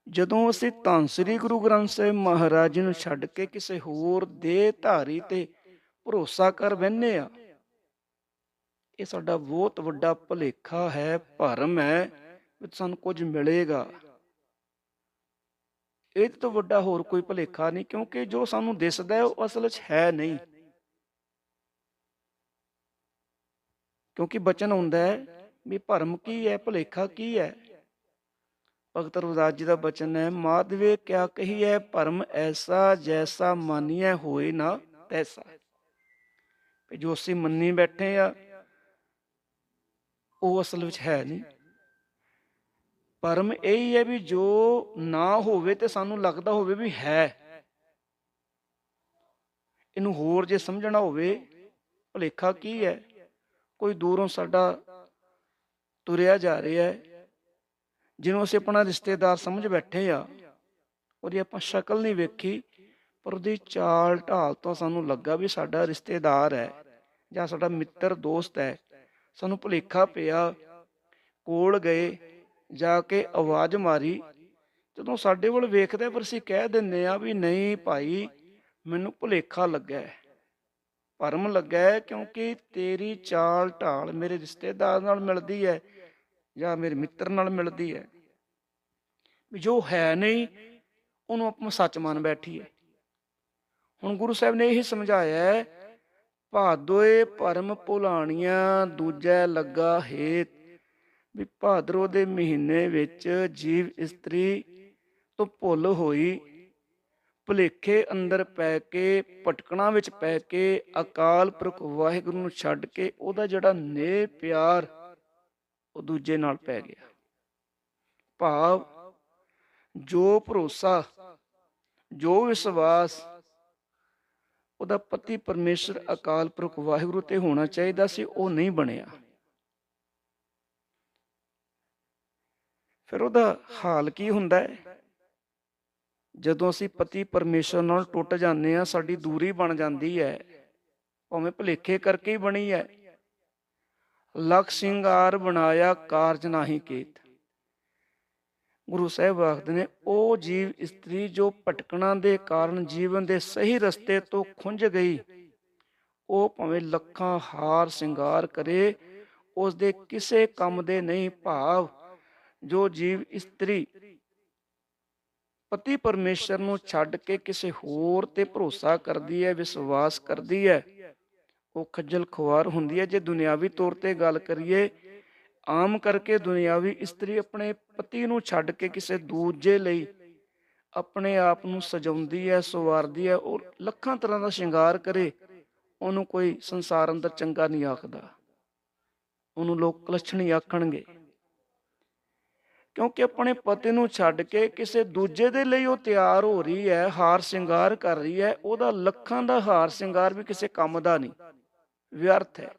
ਜਦੋਂ ਅਸੀਂ ਧੰਨ ਸ੍ਰੀ ਗੁਰੂ ਗ੍ਰੰਥ ਸਾਹਿਬ ਮਹਾਰਾਜ ਜੀ ਨੂੰ ਛੱਡ ਕੇ ਕਿਸੇ ਹੋਰ ਦੇ ਧਾਰੀ ਤੇ ਭਰੋਸਾ ਕਰ ਬੈੰਨੇ ਆ ਇਹ ਸਾਡਾ ਬਹੁਤ ਵੱਡਾ ਭੁਲੇਖਾ ਹੈ, ਭਰਮ ਹੈ, ਵੀ ਸਾਨੂੰ ਕੁਝ ਮਿਲੇਗਾ। ਇਹ ਤੋਂ ਵੱਡਾ ਹੋਰ ਕੋਈ ਭੁਲੇਖਾ ਨਹੀਂ, ਕਿਉਂਕਿ ਜੋ ਸਾਨੂੰ ਦਿਸਦਾ ਹੈ, ਉਹ ਅਸਲ 'ਚ ਹੈ ਨਹੀਂ। ਕਿਉਂਕਿ ਬਚਨ ਹੁੰਦਾ ਹੈ ਵੀ ਭਰਮ ਕੀ ਹੈ, ਭੁਲੇਖਾ ਕੀ ਹੈ। ਭਗਤ ਰਵਿਦਾਸ ਜੀ ਦਾ ਬਚਨ ਹੈ, ਮਾਧਵੇ ਕਿਆ ਕਹੀਐ, ਭਰਮ ਐਸਾ ਜੈਸਾ ਮਾਨੀਐ, ਹੋਏ ਨਾ ਤੈਸਾ। ਜੋ ਅਸੀਂ ਮੰਨੀ ਬੈਠੇ ਆ ਉਹ ਅਸਲ ਵਿੱਚ ਹੈ ਨਹੀਂ। ਭਰਮ ਇਹ ਹੀ ਹੈ ਵੀ ਜੋ ਨਾ ਹੋਵੇ ਤੇ ਸਾਨੂੰ ਲੱਗਦਾ ਹੋਵੇ ਵੀ ਹੈ। ਇਹਨੂੰ ਹੋਰ ਜੇ ਸਮਝਣਾ ਹੋਵੇ, ਭੁਲੇਖਾ ਕੀ ਹੈ? ਕੋਈ ਦੂਰੋਂ ਸਾਡਾ ਤੁਰਿਆ ਜਾ ਰਿਹਾ ਹੈ, ਜਿਹਨੂੰ ਅਸੀਂ ਆਪਣਾ ਰਿਸ਼ਤੇਦਾਰ ਸਮਝ ਬੈਠੇ ਆ ਉਹਦੀ ਆਪਾਂ ਸ਼ਕਲ ਨਹੀਂ ਵੇਖੀ, ਪਰ ਉਹਦੀ ਚਾਲ ਢਾਲ ਤੋਂ ਸਾਨੂੰ ਲੱਗਾ ਵੀ ਸਾਡਾ ਰਿਸ਼ਤੇਦਾਰ ਹੈ ਜਾਂ ਸਾਡਾ ਮਿੱਤਰ, ਦੋਸਤ ਹੈ। ਸਾਨੂੰ ਭੁਲੇਖਾ ਪਿਆ। ਕੋਲ ਗਏ, ਜਾ ਕੇ ਆਵਾਜ਼ ਮਾਰੀ। ਜਦੋਂ ਸਾਡੇ ਵੱਲ ਵੇਖਦਾ ਪਰ ਅਸੀਂ ਕਹਿ ਦਿੰਦੇ ਆ ਵੀ ਨਹੀਂ ਭਾਈ, ਮੈਨੂੰ ਭੁਲੇਖਾ ਲੱਗਾ ਭਰਮ ਲੱਗਾ ਹੈ ਕਿਉਂਕਿ ਤੇਰੀ ਚਾਲ ਢਾਲ ਮੇਰੇ ਰਿਸ਼ਤੇਦਾਰ ਨਾਲ ਮਿਲਦੀ ਹੈ ਜਾਂ ਮੇਰੇ ਮਿੱਤਰ ਨਾਲ ਮਿਲਦੀ ਹੈ। ਵੀ ਜੋ ਹੈ ਨਹੀਂ, ਉਹਨੂੰ ਆਪਾਂ ਸੱਚ ਮੰਨ ਬੈਠੀਏ। ਹੁਣ ਗੁਰੂ ਸਾਹਿਬ ਨੇ ਇਹੀ ਸਮਝਾਇਆ ਭਾਦੋਏ ਭਰਮ ਭੁਲਾਣੀਆਂ, ਦੂਜੈ ਲੱਗਾ ਹੇਤ। ਵੀ ਭਾਦਰੋ ਦੇ ਮਹੀਨੇ ਵਿੱਚ ਜੀਵ ਇਸਤਰੀ ਤੋਂ ਭੁੱਲ ਹੋਈ, ਭੁਲੇਖੇ ਅੰਦਰ ਪੈ ਕੇ, ਭਟਕਣਾ ਵਿੱਚ ਪੈ ਕੇ, ਅਕਾਲ ਪੁਰਖ ਵਾਹਿਗੁਰੂ ਨੂੰ ਛੱਡ ਕੇ ਉਹਦਾ ਜਿਹੜਾ ਨੇ ਪਿਆਰ, ਉਹ ਦੂਜੇ ਨਾਲ ਪੈ ਗਿਆ। ਭਾਵ, ਜੋ ਭਰੋਸਾ, ਜੋ ਵਿਸ਼ਵਾਸ ਉਹਦਾ ਪਤੀ ਪਰਮੇਸ਼ਰ, ਅਕਾਲ ਪੁਰਖ, ਵਾਹਿਗੁਰੂ ਤੇ ਹੋਣਾ ਚਾਹੀਦਾ ਸੀ, ਉਹ ਨਹੀਂ ਬਣਿਆ। ਫਿਰ ਉਹਦਾ ਹਾਲ ਕੀ ਹੁੰਦਾ ਹੈ? ਜਦੋਂ ਅਸੀਂ ਪਤੀ ਪਰਮੇਸ਼ਰ ਨਾਲ ਟੁੱਟ ਜਾਂਦੇ ਆ ਸਾਡੀ ਦੂਰੀ ਬਣ ਜਾਂਦੀ ਹੈ। ਭਾਵੇਂ ਭੁਲੇਖੇ ਕਰਕੇ ਹੀ ਬਣੀ ਹੈ। ਲਖ ਸਿੰਗਾਰ ਬਣਾਇਆ ਕਾਰਜ ਨਾਹੀ ਕੀਤ। ਗੁਰੂ ਸਾਹਿਬ ਆਖਦੇ ਨੇ, ਉਹ ਜੀਵ ਇਸਤਰੀ ਜੋ ਭਟਕਣਾ ਦੇ ਕਾਰਨ ਜੀਵਨ ਦੇ ਸਹੀ ਰਸਤੇ ਤੋਂ ਖੁੰਝ ਗਈ, ਉਹ ਭਾਵੇਂ ਲੱਖਾਂ ਹਾਰ ਸਿੰਗਾਰ ਕਰੇ ਉਸ ਦੇ ਕਿਸੇ ਕੰਮ ਦੇ ਨਹੀਂ ਭਾਵ, ਜੋ ਜੀਵ ਇਸਤਰੀ ਪਤੀ ਪਰਮੇਸ਼ਰ ਨੂੰ ਛੱਡ ਕੇ ਕਿਸੇ ਹੋਰ ਤੇ ਭਰੋਸਾ ਕਰਦੀ ਹੈ, ਵਿਸ਼ਵਾਸ ਕਰਦੀ ਹੈ, ਉਹ ਖੱਜਲ ਖੁਆਰ ਹੁੰਦੀ ਹੈ। ਜੇ ਦੁਨਿਆਵੀ ਤੌਰ ਤੇ ਗੱਲ ਕਰੀਏ ਆਮ ਕਰਕੇ ਦੁਨਿਆਵੀ ਇਸਤਰੀ ਆਪਣੇ ਪਤੀ ਨੂੰ ਛੱਡ ਕੇ ਕਿਸੇ ਦੂਜੇ ਲਈ ਆਪਣੇ ਆਪ ਨੂੰ ਸਜਾਉਂਦੀ ਹੈ, ਸਵਾਰਦੀ ਹੈ ਉਹ ਲੱਖਾਂ ਤਰ੍ਹਾਂ ਦਾ ਸ਼ਿੰਗਾਰ ਕਰੇ, ਉਹਨੂੰ ਕੋਈ ਸੰਸਾਰ ਅੰਦਰ ਚੰਗਾ ਨਹੀਂ ਆਖਦਾ। ਉਹਨੂੰ ਲੋਕ ਕਲਛਣੀ ਆਖਣਗੇ। ਕਿਉਂਕਿ ਆਪਣੇ ਪਤੀ ਨੂੰ ਛੱਡ ਕੇ ਕਿਸੇ ਦੂਜੇ ਦੇ ਲਈ ਉਹ ਤਿਆਰ ਹੋ ਰਹੀ ਹੈ, ਹਾਰ ਸ਼ਿੰਗਾਰ ਕਰ ਰਹੀ ਹੈ, ਉਹਦਾ ਲੱਖਾਂ ਦਾ ਹਾਰ ਸ਼ਿੰਗਾਰ ਵੀ ਕਿਸੇ ਕੰਮ ਦਾ ਨਹੀਂ। ਵਿਅਰਥ ਹੈ।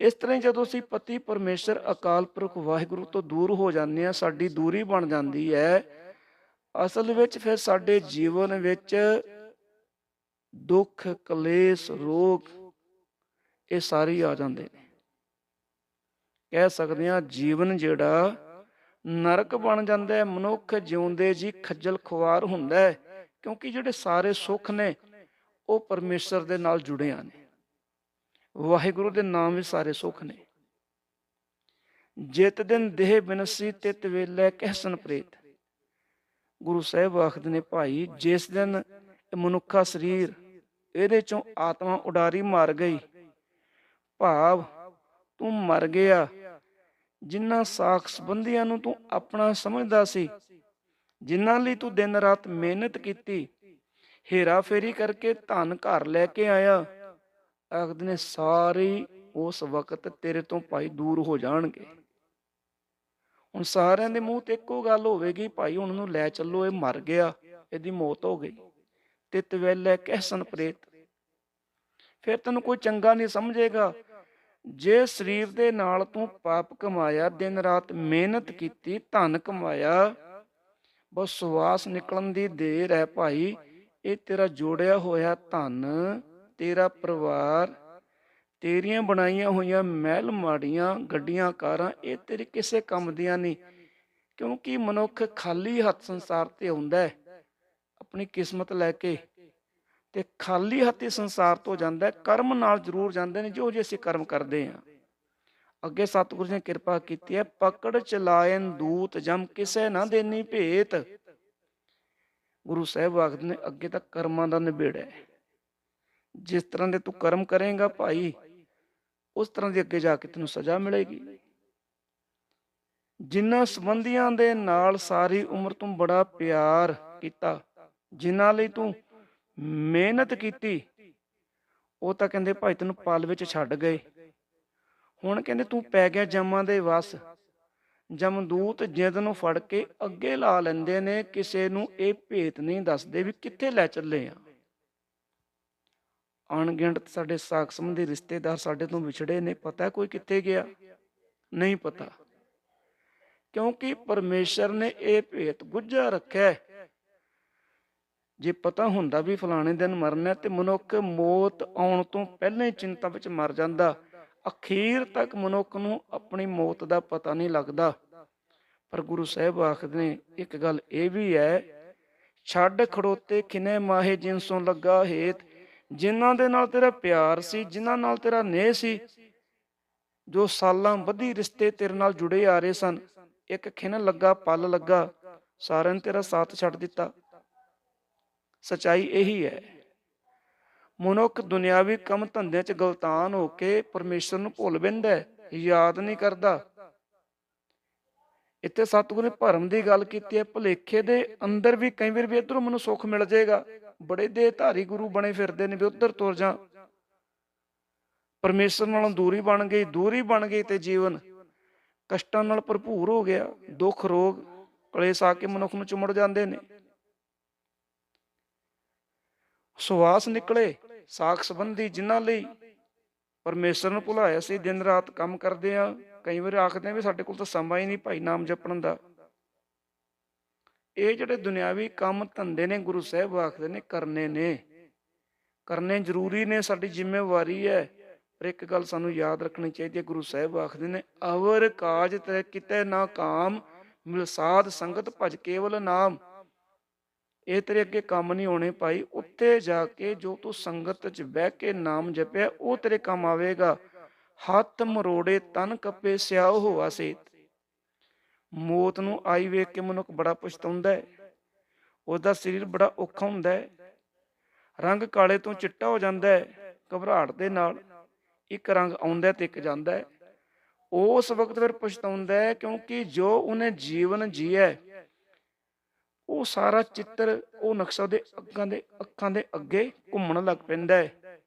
ਇਸ ਤਰ੍ਹਾਂ ਹੀ ਜਦੋਂ ਅਸੀਂ ਪਤੀ ਪਰਮੇਸ਼ਰ, ਅਕਾਲ ਪੁਰਖ, ਵਾਹਿਗੁਰੂ ਤੋਂ ਦੂਰ ਹੋ ਜਾਂਦੇ ਆ ਸਾਡੀ ਦੂਰੀ ਬਣ ਜਾਂਦੀ ਹੈ। ਅਸਲ ਵਿੱਚ ਫਿਰ ਸਾਡੇ ਜੀਵਨ ਵਿੱਚ ਦੁੱਖ, ਕਲੇਸ਼, ਰੋਗ ਇਹ ਸਾਰੇ ਆ ਜਾਂਦੇ ਨੇ। ਕਹਿ ਸਕਦੇ ਆ ਜੀਵਨ ਜਿਹੜਾ ਨਰਕ ਬਣ ਜਾਂਦਾ ਹੈ, ਮਨੁੱਖ ਜਿਉਂਦੇ ਜੀ ਖੱਜਲ ਖੁਆਰ ਹੁੰਦਾ ਹੈ, ਕਿਉਂਕਿ ਜਿਹੜੇ ਸਾਰੇ ਸੁੱਖ ਨੇ ਉਹ ਪਰਮੇਸ਼ਰ ਦੇ ਨਾਲ ਜੁੜਿਆ ਨੇ। ਵਾਹਿਗੁਰੂ ਦੇ ਨਾਮ ਵਿੱਚ ਸਾਰੇ ਸੁੱਖ ਨੇ। ਜਿਤ ਦਿਨ ਦੇਹ ਬਿਨਸੀ ਤਿਤ ਵੇਲੇ ਕਹਿਸਨ ਪ੍ਰੇਤ ਗੁਰੂ ਸਾਹਿਬ ਆਖਦੇ ਨੇ, ਭਾਈ, ਜਿਸ ਦਿਨ ਇਹ ਮਨੁੱਖਾ ਸਰੀਰ ਇਹਦੇ ਚੋਂ ਆਤਮਾ ਉਡਾਰੀ ਮਾਰ ਗਈ, ਭਾਵ ਤੂੰ ਮਰ ਗਿਆ, ਜਿਨ੍ਹਾਂ ਸਾਖ ਸੰਬੰਧੀਆਂ ਨੂੰ ਤੂੰ ਆਪਣਾ ਸਮਝਦਾ ਸੀ, ਜਿਨ੍ਹਾਂ ਲਈ ਤੂੰ ਦਿਨ ਰਾਤ ਮਿਹਨਤ ਕੀਤੀ, ਹੇਰਾ ਫੇਰੀ ਕਰਕੇ ਧਨ ਘਰ ਲੈ ਕੇ ਆਇਆ ਆਖਦੇ ਨੇ, ਸਾਰੇ ਉਸ ਵਕਤ ਤੇਰੇ ਤੋਂ ਭਾਈ ਦੂਰ ਹੋ ਜਾਣਗੇ। ਹੁਣ ਸਾਰਿਆਂ ਦੇ ਮੂੰਹ ਤੇ ਇੱਕੋ ਗੱਲ ਹੋਵੇਗੀ, ਭਾਈ, ਹੁਣ ਨੂੰ ਲੈ ਚੱਲੋ, ਇਹ ਮਰ ਗਿਆ, ਇਹਦੀ ਮੌਤ ਹੋ ਗਈ। ਤਿਤ ਵੇਲੇ ਕਹਿਸਨ ਪ੍ਰੇਤ। ਫਿਰ ਤੈਨੂੰ ਕੋਈ ਚੰਗਾ ਨਹੀਂ ਸਮਝੇਗਾ। ਜੇ ਸਰੀਰ ਦੇ ਨਾਲ ਤੂੰ ਪਾਪ ਕਮਾਇਆ, ਦਿਨ ਰਾਤ ਮਿਹਨਤ ਕੀਤੀ, ਧਨ ਕਮਾਇਆ, ਬਸ ਸਵਾਸ ਨਿਕਲਣ ਦੀ ਦੇਰ ਹੈ, ਭਾਈ, ਇਹ ਤੇਰਾ ਜੋੜਿਆ ਹੋਇਆ ਧਨ ਤੇਰਾ ਪਰਿਵਾਰ, ਤੇਰੀਆਂ ਬਣਾਈਆਂ ਹੋਈਆਂ ਮਹਿਲ ਮਾੜੀਆਂ ਗੱਡੀਆਂ ਕਾਰਾਂ, ਇਹ ਤੇਰੇ ਕਿਸੇ ਕੰਮ ਦੀਆਂ ਨਹੀਂ। ਕਿਉਂਕਿ ਮਨੁੱਖ ਖਾਲੀ ਹੱਥ ਸੰਸਾਰ ਤੇ ਆਉਂਦਾ ਹੈ, ਆਪਣੀ ਕਿਸਮਤ ਲੈ ਕੇ। ਤੇ ਖਾਲੀ ਹੱਥੀ ਸੰਸਾਰ ਤੋਂ ਜਾਂਦਾ ਕਰਮ ਨਾਲ ਜ਼ਰੂਰ ਜਾਂਦੇ ਨੇ ਜੋ ਜੇ ਅਸੀਂ ਕਰਮ ਕਰਦੇ ਹਾਂ। ਅੱਗੇ ਸਤਿਗੁਰੂ ਨੇ ਕਿਰਪਾ ਕੀਤੀ ਹੈ, ਪਕੜ ਚਲਾਇਨ ਦੂਤ ਜਮ ਕਿਸੇ ਨਾ ਦੇਨੀ ਭੇਤ। ਗੁਰੂ ਸਾਹਿਬ ਆਖਦੇ ਨੇ, ਅੱਗੇ ਤਾਂ ਕਰਮਾਂ ਦਾ ਨਿਬੇੜਾ ਹੈ। ਜਿਸ ਤਰ੍ਹਾਂ ਦੇ ਤੂੰ ਕਰਮ ਕਰੇਗਾ ਭਾਈ, ਉਸ ਤਰ੍ਹਾਂ ਦੀ ਅੱਗੇ ਜਾ ਕੇ ਤੈਨੂੰ ਸਜ਼ਾ ਮਿਲੇਗੀ। ਜਿਨ੍ਹਾਂ ਸੰਬੰਧੀਆਂ ਦੇ ਨਾਲ ਸਾਰੀ ਉਮਰ ਤੂੰ ਬੜਾ ਪਿਆਰ ਕੀਤਾ, ਜਿਨ੍ਹਾਂ ਲਈ ਤੂੰ ਮਿਹਨਤ ਕੀਤੀ, ਉਹ ਤਾਂ ਕਹਿੰਦੇ ਭਾਈ ਤੈਨੂੰ ਪਲ ਵਿੱਚ ਛੱਡ ਗਏ। ਹੁਣ ਕਹਿੰਦੇ ਤੂੰ ਪੈ ਗਿਆ ਜਮਾਂ ਦੇ ਵਸ। ਜਮਦੂਤ ਜਿੱਦ ਨੂੰ ਫੜ ਕੇ ਅੱਗੇ ਲਾ ਲੈਂਦੇ ਨੇ, ਕਿਸੇ ਨੂੰ ਇਹ ਭੇਤ ਨਹੀਂ ਦੱਸਦੇ ਵੀ ਕਿੱਥੇ ਲੈ ਚੱਲੇ ਆ। ਅਣਗਿਣਤ ਸਾਡੇ ਸਾਕ ਸੰਬੰਧੀ ਰਿਸ਼ਤੇਦਾਰ ਸਾਡੇ ਤੋਂ ਵਿਛੜੇ ਨੇ, ਪਤਾ ਕੋਈ ਕਿੱਥੇ ਗਿਆ? ਨਹੀਂ ਪਤਾ। ਕਿਉਂਕਿ ਪਰਮੇਸ਼ਰ ਨੇ ਇਹ ਭੇਤ ਗੁੱਝਾ ਰੱਖਿਆ ਜੇ ਪਤਾ ਹੁੰਦਾ ਵੀ ਫਲਾਣੇ ਦਿਨ ਮਰਨਾ ਤੇ ਮਨੁੱਖ ਮੌਤ ਆਉਣ ਤੋਂ ਪਹਿਲਾਂ ਹੀ ਚਿੰਤਾ ਵਿੱਚ ਮਰ ਜਾਂਦਾ। ਅਖੀਰ ਤੱਕ ਮਨੁੱਖ ਨੂੰ ਆਪਣੀ ਮੌਤ ਦਾ ਪਤਾ ਨਹੀਂ ਲੱਗਦਾ। ਪਰ ਗੁਰੂ ਸਾਹਿਬ ਆਖਦੇ ਨੇ, ਇੱਕ ਗੱਲ ਇਹ ਵੀ ਹੈ, ਛੱਡ ਖੜੋਤੇ ਕਿਨੇ ਮਾਹੇ ਜਿਨਸੋਂ ਲੱਗਾ ਹੇਤ ਜਿਨ੍ਹਾਂ ਦੇ ਨਾਲ ਤੇਰਾ ਪਿਆਰ ਸੀ, ਜਿਨ੍ਹਾਂ ਨਾਲ ਤੇਰਾ ਨੇਹ ਸੀ, ਜੋ ਸਾਲਾਂ ਬੱਧੀ ਰਿਸ਼ਤੇ ਤੇਰੇ ਨਾਲ ਜੁੜੇ ਆ ਰਹੇ ਸਨ, ਇੱਕ ਖਿਨ ਲੱਗਾ, ਪਲ ਲੱਗਾ, ਸਾਰਿਆਂ ਨੇ ਤੇਰਾ ਸਾਥ ਛੱਡ ਦਿੱਤਾ। ਸਚਾਈ ਇਹੀ ਹੈ, ਮਨੁੱਖ ਦੁਨਿਆਵੀ ਕੰਮ ਧੰਦਿਆਂ 'ਚ ਗਲਤਾਨ ਹੋ ਕੇ ਪਰਮੇਸ਼ਰ ਨੂੰ ਭੁੱਲ ਬੈਂਦਾ ਹੈ, ਯਾਦ ਨਹੀਂ ਕਰਦਾ। ਇੱਥੇ ਸਤਿਗੁਰੂ ਨੇ ਭਰਮ ਦੀ ਗੱਲ ਕੀਤੀ ਹੈ, ਭੁਲੇਖੇ ਦੇ ਅੰਦਰ ਵੀ ਕਈ ਵਾਰ ਵੀ ਇਧਰੋਂ ਮੈਨੂੰ ਸੁੱਖ ਮਿਲ ਜਾਏਗਾ। ਬੜੇ ਦੇ ਧਾਰੀ ਗੁਰੂ ਬਣੇ ਫਿਰਦੇ ਨੇ ਵੀ ਉਧਰ ਤੁਰ ਜਾ। ਪਰਮੇਸ਼ਰ ਨਾਲੋਂ ਦੂਰੀ ਬਣ ਗਈ, ਦੂਰੀ ਬਣ ਗਈ ਤੇ ਜੀਵਨ ਕਸ਼ਟਾਂ ਨਾਲ ਭਰਪੂਰ ਹੋ ਗਿਆ। ਦੁੱਖ, ਰੋਗ, ਕਲੇਸ਼ ਆ ਕੇ ਮਨੁੱਖ ਨੂੰ ਚੁੰਮੜ ਜਾਂਦੇ ਨੇ। ਸੁਆਸ ਨਿਕਲੇ, ਸਾਖ ਸੰਬੰਧੀ ਜਿਨ੍ਹਾਂ ਲਈ ਪਰਮੇਸ਼ਰ ਨੂੰ ਭੁਲਾਇਆ ਸੀ, ਦਿਨ ਰਾਤ ਕੰਮ ਕਰਦੇ ਆ। ਕਈ ਵਾਰ ਆਖਦੇ ਆ ਵੀ ਸਾਡੇ ਕੋਲ ਤਾਂ ਸਮਾਂ ਹੀ ਨਹੀਂ ਭਾਈ, ਨਾਮ ਜਪਣ ਦਾ। ਇਹ ਜਿਹੜੇ ਦੁਨਿਆਵੀ ਕੰਮ ਧੰਦੇ ਨੇ, ਗੁਰੂ ਸਾਹਿਬ ਆਖਦੇ ਨੇ, ਕਰਨੇ ਨੇ। ਕਰਨੇ ਜ਼ਰੂਰੀ ਨੇ, ਸਾਡੀ ਜ਼ਿੰਮੇਵਾਰੀ ਹੈ। ਪਰ ਇੱਕ ਗੱਲ ਸਾਨੂੰ ਯਾਦ ਰੱਖਣੀ ਚਾਹੀਦੀ ਹੈ, ਗੁਰੂ ਸਾਹਿਬ ਆਖਦੇ ਨੇ, ਅਵਰ ਕਾਜ ਤੇ ਕਿਤੇ ਨਾ ਕਾਮ ਮਿਲਸਾਦ ਸੰਗਤ ਭਜ ਕੇਵਲ ਨਾਮ। ਇਹ ਤੇਰੇ ਅੱਗੇ ਕੰਮ ਨਹੀਂ ਹੋਣੇ ਭਾਈ ਉੱਤੇ ਜਾ ਕੇ ਜੋ ਤੂੰ ਸੰਗਤ 'ਚ ਬਹਿ ਕੇ ਨਾਮ ਜਪਿਆ, ਉਹ ਤੇਰੇ ਕੰਮ ਆਵੇਗਾ। ਹੱਥ ਮਰੋੜੇ ਤਨ ਕੱਪੇ ਸਿਆਹ ਹੋਆ ਸੇ ਮੌਤ ਨੂੰ ਆਈ ਵੇਖ ਕੇ ਮਨੁੱਖ ਬੜਾ ਪਛਤਾਉਂਦਾ ਹੈ। ਉਹਦਾ ਸਰੀਰ ਬੜਾ ਔਖਾ ਹੁੰਦਾ ਹੈ। ਰੰਗ ਕਾਲੇ ਤੋਂ ਚਿੱਟਾ ਹੋ ਜਾਂਦਾ ਹੈ। ਘਬਰਾਹਟ ਦੇ ਨਾਲ ਇੱਕ ਰੰਗ ਆਉਂਦਾ ਤੇ ਇੱਕ ਜਾਂਦਾ ਹੈ। ਉਸ ਵਕਤ ਫਿਰ ਪਛਤਾਉਂਦਾ ਹੈ ਕਿਉਂਕਿ ਜੋ ਉਹਨੇ ਜੀਵਨ ਜੀਆ ਉਹ ਸਾਰਾ ਚਿੱਤਰ, ਉਹ ਨਕਸ਼ਾ ਦੇ ਅੱਖਾਂ ਦੇ ਅੱਖਾਂ ਦੇ ਅੱਗੇ ਘੁੰਮਣ ਲੱਗ ਪੈਂਦਾ ਹੈ।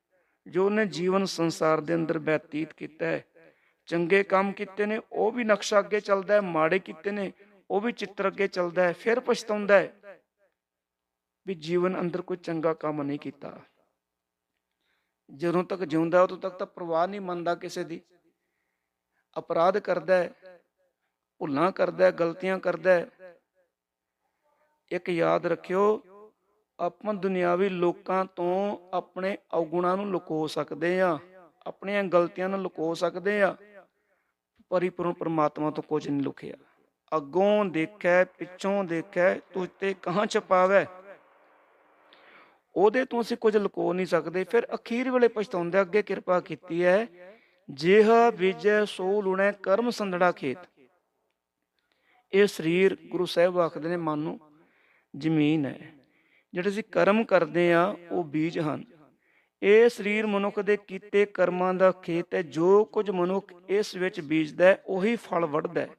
ਜੋ ਉਹਨੇ ਜੀਵਨ ਸੰਸਾਰ ਦੇ ਅੰਦਰ ਬਤੀਤ ਕੀਤਾ ਹੈ। ਚੰਗੇ ਕੰਮ ਕੀਤੇ ਨੇ, ਉਹ ਵੀ ਨਕਸ਼ਾ ਅੱਗੇ ਚੱਲਦਾ ਹੈ, ਮਾੜੇ ਕੀਤੇ ਨੇ, ਉਹ ਵੀ ਚਿੱਤਰ ਅੱਗੇ ਚੱਲਦਾ ਹੈ, ਫਿਰ ਪਛਤਾਉਂਦਾ ਹੈ ਵੀ ਜੀਵਨ ਅੰਦਰ ਕੋਈ ਚੰਗਾ ਕੰਮ ਨਹੀਂ ਕੀਤਾ। ਜਦੋਂ ਤੱਕ ਜਿਉਂਦਾ ਉਦੋਂ ਤੱਕ ਤਾਂ ਪਰਵਾਹ ਨਹੀਂ ਮੰਨਦਾ ਕਿਸੇ ਦੀ। ਅਪਰਾਧ ਕਰਦਾ ਹੈ, ਭੁੱਲਾਂ ਕਰਦਾ ਹੈ, ਗਲਤੀਆਂ ਕਰਦਾ ਹੈ। ਇੱਕ ਯਾਦ ਰੱਖਿਓ, ਆਪਾਂ ਦੁਨਿਆਵੀ ਲੋਕਾਂ ਤੋਂ ਆਪਣੇ ਔਗੁਣਾਂ ਨੂੰ ਲੁਕੋ ਸਕਦੇ ਆ ਆਪਣੀਆਂ ਗਲਤੀਆਂ ਨੂੰ ਲੁਕੋ ਸਕਦੇ ਆ ਪਰਿਪੂਰਨ ਪਰਮਾਤਮਾ ਤੋਂ ਕੁਝ ਨਹੀਂ ਲੁਕਿਆ। ਅੱਗੋਂ ਦੇਖੈ, ਪਿੱਛੋਂ ਦੇਖੈ, ਤੁਝ ਤੇ ਕਹਾਂ ਛਪਾਵੇ? ਉਹਦੇ ਤੋਂ ਅਸੀਂ ਕੁਝ ਲੁਕੋ ਨਹੀਂ ਸਕਦੇ। ਫਿਰ ਅਖੀਰ ਵੇਲੇ ਪਛਤਾਉਂਦੇ ਅੱਗੇ ਕਿਰਪਾ ਕੀਤੀ ਹੈ। ਜਿਹ ਵਿਜੈ ਸੋ ਲੁਣੈ, ਕਰਮ ਸੰਧੜਾ ਖੇਤ। ਇਹ ਸਰੀਰ ਗੁਰੂ ਸਾਹਿਬ ਆਖਦੇ ਨੇ, ਮਨ ਨੂੰ ਜ਼ਮੀਨ ਹੈ। ਜਿਹੜੇ ਅਸੀਂ ਕਰਮ ਕਰਦੇ ਆ ਉਹ ਬੀਜ ਹਨ। ਇਹ ਸਰੀਰ ਮਨੁੱਖ ਦੇ ਕੀਤੇ ਕਰਮਾਂ ਦਾ ਖੇਤ ਹੈ। ਜੋ ਕੁਝ ਮਨੁੱਖ ਇਸ ਵਿੱਚ ਬੀਜਦਾ ਹੈ, ਉਹੀ ਫਲ ਵੱਢਦਾ ਹੈ।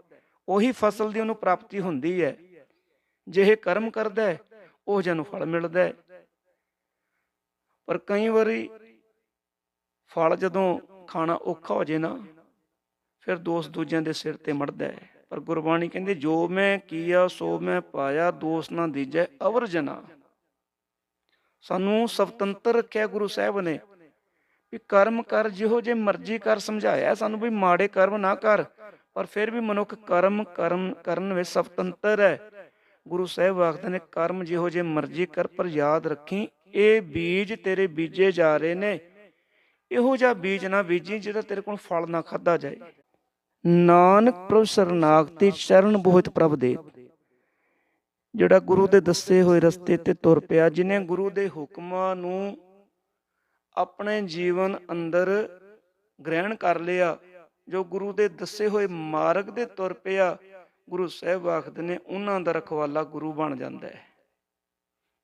ਉਹੀ ਫਸਲ ਦੀ ਉਹਨੂੰ ਪ੍ਰਾਪਤੀ ਹੁੰਦੀ ਹੈ। ਜੇ ਇਹ ਕਰਮ ਕਰਦਾ ਹੈ, ਉਹ ਜਨੂੰ ਫਲ ਮਿਲਦਾ ਹੈ। ਪਰ ਕਈ ਵਾਰੀ ਫਲ ਜਦੋਂ ਖਾਣਾ ਔਖਾ ਹੋ ਜੇ ਨਾ, ਫਿਰ ਦੋਸਤ ਦੂਜਿਆਂ ਦੇ ਸਿਰ ਤੇ ਮੜਦਾ ਹੈ। ਪਰ ਗੁਰਬਾਣੀ ਕਹਿੰਦੀ, ਜੋ ਮੈਂ ਕੀਆ, ਸੋ ਮੈਂ ਪਾਇਆ ਦੋਸ ਨਾ ਦੀਜੈ, ਅਵਰ ਜਨਾ। ਸਾਨੂੰ ਸੁਤੰਤਰ ਰੱਖਿਆ ਗੁਰੂ ਸਾਹਿਬ ਨੇ ਵੀ ਕਰਮ ਕਰ ਜਿਹੋ ਜੇ ਮਰਜ਼ੀ ਕਰ, ਸਮਝਾਇਆ ਸਾਨੂੰ ਵੀ ਮਾੜੇ ਕਰਮ ਨਾ ਕਰ, ਪਰ ਫਿਰ ਵੀ ਮਨੁੱਖ ਕਰਮ ਕਰਮ ਕਰਨ ਵਿੱਚ ਸੁਤੰਤਰ ਹੈ। ਗੁਰੂ ਸਾਹਿਬ ਆਖਦੇ ਨੇ, ਕਰਮ ਜਿਹੋ ਜੇ ਮਰਜ਼ੀ ਕਰ, ਪਰ ਯਾਦ ਰੱਖੀ, ਇਹ ਬੀਜ ਤੇਰੇ ਬੀਜੇ ਜਾ ਰਹੇ ਨੇ। ਇਹੋ ਜਿਹਾ ਬੀਜ ਨਾ ਬੀਜੀ ਜਿਹਦਾ ਤੇਰੇ ਕੋਲ ਫਲ ਨਾ ਖਾਦਾ ਜਾਏ। ਨਾਨਕ ਪ੍ਰਭ ਸਰਨਾਗਤੀ ਚਰਨ ਬਹੁਤ ਪ੍ਰਭ ਦੇ ਜਿਹੜਾ ਗੁਰੂ ਦੇ ਦੱਸੇ ਹੋਏ ਰਸਤੇ ਤੇ ਤੁਰ ਪਿਆ, ਜਿਨੇ ਗੁਰੂ ਦੇ ਹੁਕਮਾਂ ਨੂੰ ਆਪਣੇ ਜੀਵਨ ਅੰਦਰ ਗ੍ਰਹਿਣ ਕਰ ਲਿਆ, ਜੋ ਗੁਰੂ ਦੇ ਦੱਸੇ ਹੋਏ ਮਾਰਗ ਦੇ ਤੁਰ ਪਿਆ, ਗੁਰੂ ਸਾਹਿਬ ਆਖਦੇ ਨੇ, ਉਹਨਾਂ ਦਾ ਰਖਵਾਲਾ ਗੁਰੂ ਬਣ ਜਾਂਦਾ ਹੈ।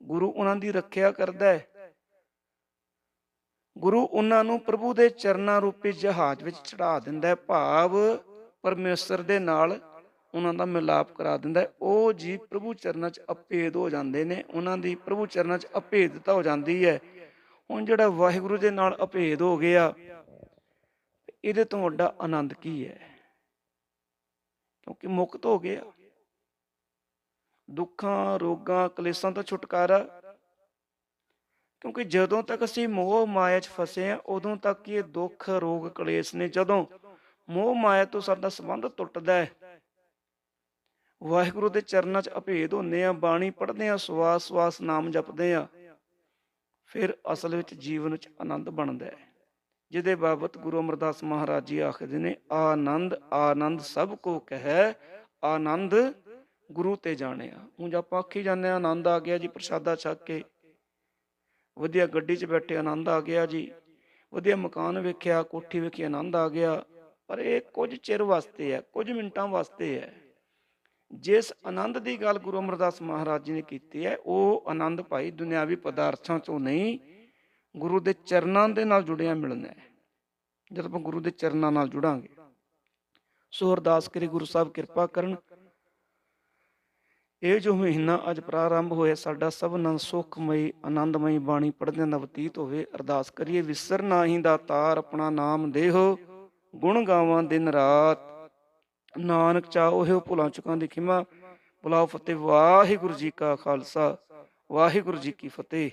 ਗੁਰੂ ਉਹਨਾਂ ਦੀ ਰੱਖਿਆ ਕਰਦਾ ਹੈ। ਗੁਰੂ ਉਹਨਾਂ ਨੂੰ ਪ੍ਰਭੂ ਦੇ ਚਰਨਾਂ ਰੂਪੀ ਜਹਾਜ਼ ਵਿੱਚ ਚੜਾ ਦਿੰਦਾ ਹੈ। ਭਾਵ ਪਰਮੇਸ਼ਰ ਦੇ ਨਾਲ ਉਹਨਾਂ ਦਾ ਮਿਲਾਪ ਕਰਾ ਦਿੰਦਾ ਉਹ ਜੀ ਪ੍ਰਭੂ ਚਰਨਾਂ 'ਚ ਅਪੇਦ ਹੋ ਜਾਂਦੇ ਨੇ। ਉਹਨਾਂ ਦੀ ਪ੍ਰਭੂ ਚਰਨਾਂ 'ਚ ਅਪੇਦਤਾ ਹੋ ਜਾਂਦੀ ਹੈ। ਹੁਣ ਜਿਹੜਾ ਵਾਹਿਗੁਰੂ ਦੇ ਨਾਲ ਅਪੇਦ ਹੋ ਗਿਆ, ਇਹਦੇ ਤੋਂ ਵੱਡਾ ਆਨੰਦ ਕੀ ਹੈ? ਕਿਉਂਕਿ ਮੁਕਤ ਹੋ ਗਿਆ। ਦੁੱਖਾਂ, ਰੋਗਾਂ, ਕਲੇਸ਼ਾਂ ਤੋਂ ਛੁਟਕਾਰਾ। ਕਿਉਂਕਿ ਜਦੋਂ ਤੱਕ ਅਸੀਂ ਮੋਹ ਮਾਇਆ 'ਚ ਫਸੇ ਆ ਉਦੋਂ ਤੱਕ ਹੀ ਇਹ ਦੁੱਖ, ਰੋਗ, ਕਲੇਸ਼ ਨੇ ਜਦੋਂ ਮੋਹ ਮਾਇਆ ਤੋਂ ਸਾਡਾ ਸੰਬੰਧ ਟੁੱਟਦਾ ਹੈ ਵਾਹਿਗੁਰੂ ਦੇ ਚਰਨਾਂ 'ਚ ਅਭੇਦ ਹੁੰਦੇ ਆ ਬਾਣੀ ਪੜ੍ਹਦੇ ਆ ਸਵਾਸ ਸਵਾਸ ਨਾਮ ਜਪਦੇ ਆ ਫਿਰ ਅਸਲ ਵਿੱਚ ਜੀਵਨ 'ਚ ਆਨੰਦ ਬਣਦਾ ਹੈ, ਜਿਹਦੇ ਬਾਬਤ ਗੁਰੂ ਅਮਰਦਾਸ ਮਹਾਰਾਜ ਜੀ ਆਖਦੇ ਨੇ, ਆਨੰਦ ਆਨੰਦ ਸਭ ਕੋ ਕਹੈ, ਆਨੰਦ ਗੁਰੂ ਤੇ ਜਾਣਿਆ। ਹੁਣ ਆਪਾਂ ਆਖੀ ਜਾਂਦੇ ਆ ਆਨੰਦ ਆ ਗਿਆ ਜੀ ਪ੍ਰਸ਼ਾਦਾ ਛਕ ਕੇ। ਵਧੀਆ ਗੱਡੀ 'ਚ ਬੈਠੇ ਆਨੰਦ ਆ ਗਿਆ ਜੀ। ਵਧੀਆ ਮਕਾਨ ਵੇਖਿਆ, ਕੋਠੀ ਵੇਖੀ ਆਨੰਦ ਆ ਗਿਆ। ਪਰ ਇਹ ਕੁਝ ਚਿਰ ਵਾਸਤੇ ਹੈ, ਕੁਝ ਮਿੰਟਾਂ ਵਾਸਤੇ ਹੈ। ਜਿਸ ਆਨੰਦ ਦੀ ਗੱਲ ਗੁਰੂ ਅਮਰਦਾਸ ਮਹਾਰਾਜ ਜੀ ਨੇ ਕੀਤੀ ਹੈ, ਉਹ ਆਨੰਦ ਭਾਈ ਦੁਨਿਆਵੀ ਪਦਾਰਥਾਂ ਚੋਂ ਨਹੀਂ, ਗੁਰੂ ਦੇ ਚਰਨਾਂ ਦੇ ਨਾਲ ਜੁੜਿਆ ਮਿਲਣਾ ਹੈ। ਜਦ ਆਪਾਂ ਗੁਰੂ ਦੇ ਚਰਨਾਂ ਨਾਲ ਜੁੜਾਂਗੇ, ਸੋ ਅਰਦਾਸ ਕਰੀ ਗੁਰੂ ਸਾਹਿਬ ਕਿਰਪਾ ਕਰਨ। ਇਹ ਜੋ ਮਹੀਨਾ ਅੱਜ ਪ੍ਰਾਰੰਭ ਹੋਇਆ, ਸਾਡਾ ਸਭਨਾਂ ਸੁਖਮਈ, ਆਨੰਦਮਈ ਬਾਣੀ ਪੜ੍ਹਦਿਆਂ ਦਾ ਬਤੀਤ ਹੋਵੇ, ਅਰਦਾਸ ਕਰੀਏ, ਵਿਸਰ ਨਾਹੀ ਦਾ ਤਾਰ ਆਪਣਾ ਨਾਮ ਦੇਹੋ, ਗੁਣ ਗਾਵਾਂ ਦਿਨ ਰਾਤ। ਨਾਨਕ ਚਾਹੋ ਇਹੋ ਭੁਲਾ ਚੁਕਾਂ ਦੀ ਖਿਮਾ। ਬੁਲਾਓ ਫਤਿਹ, ਵਾਹਿਗੁਰੂ ਜੀ ਕਾ ਖਾਲਸਾ, ਵਾਹਿਗੁਰੂ ਜੀ ਕੀ ਫਤਿਹ।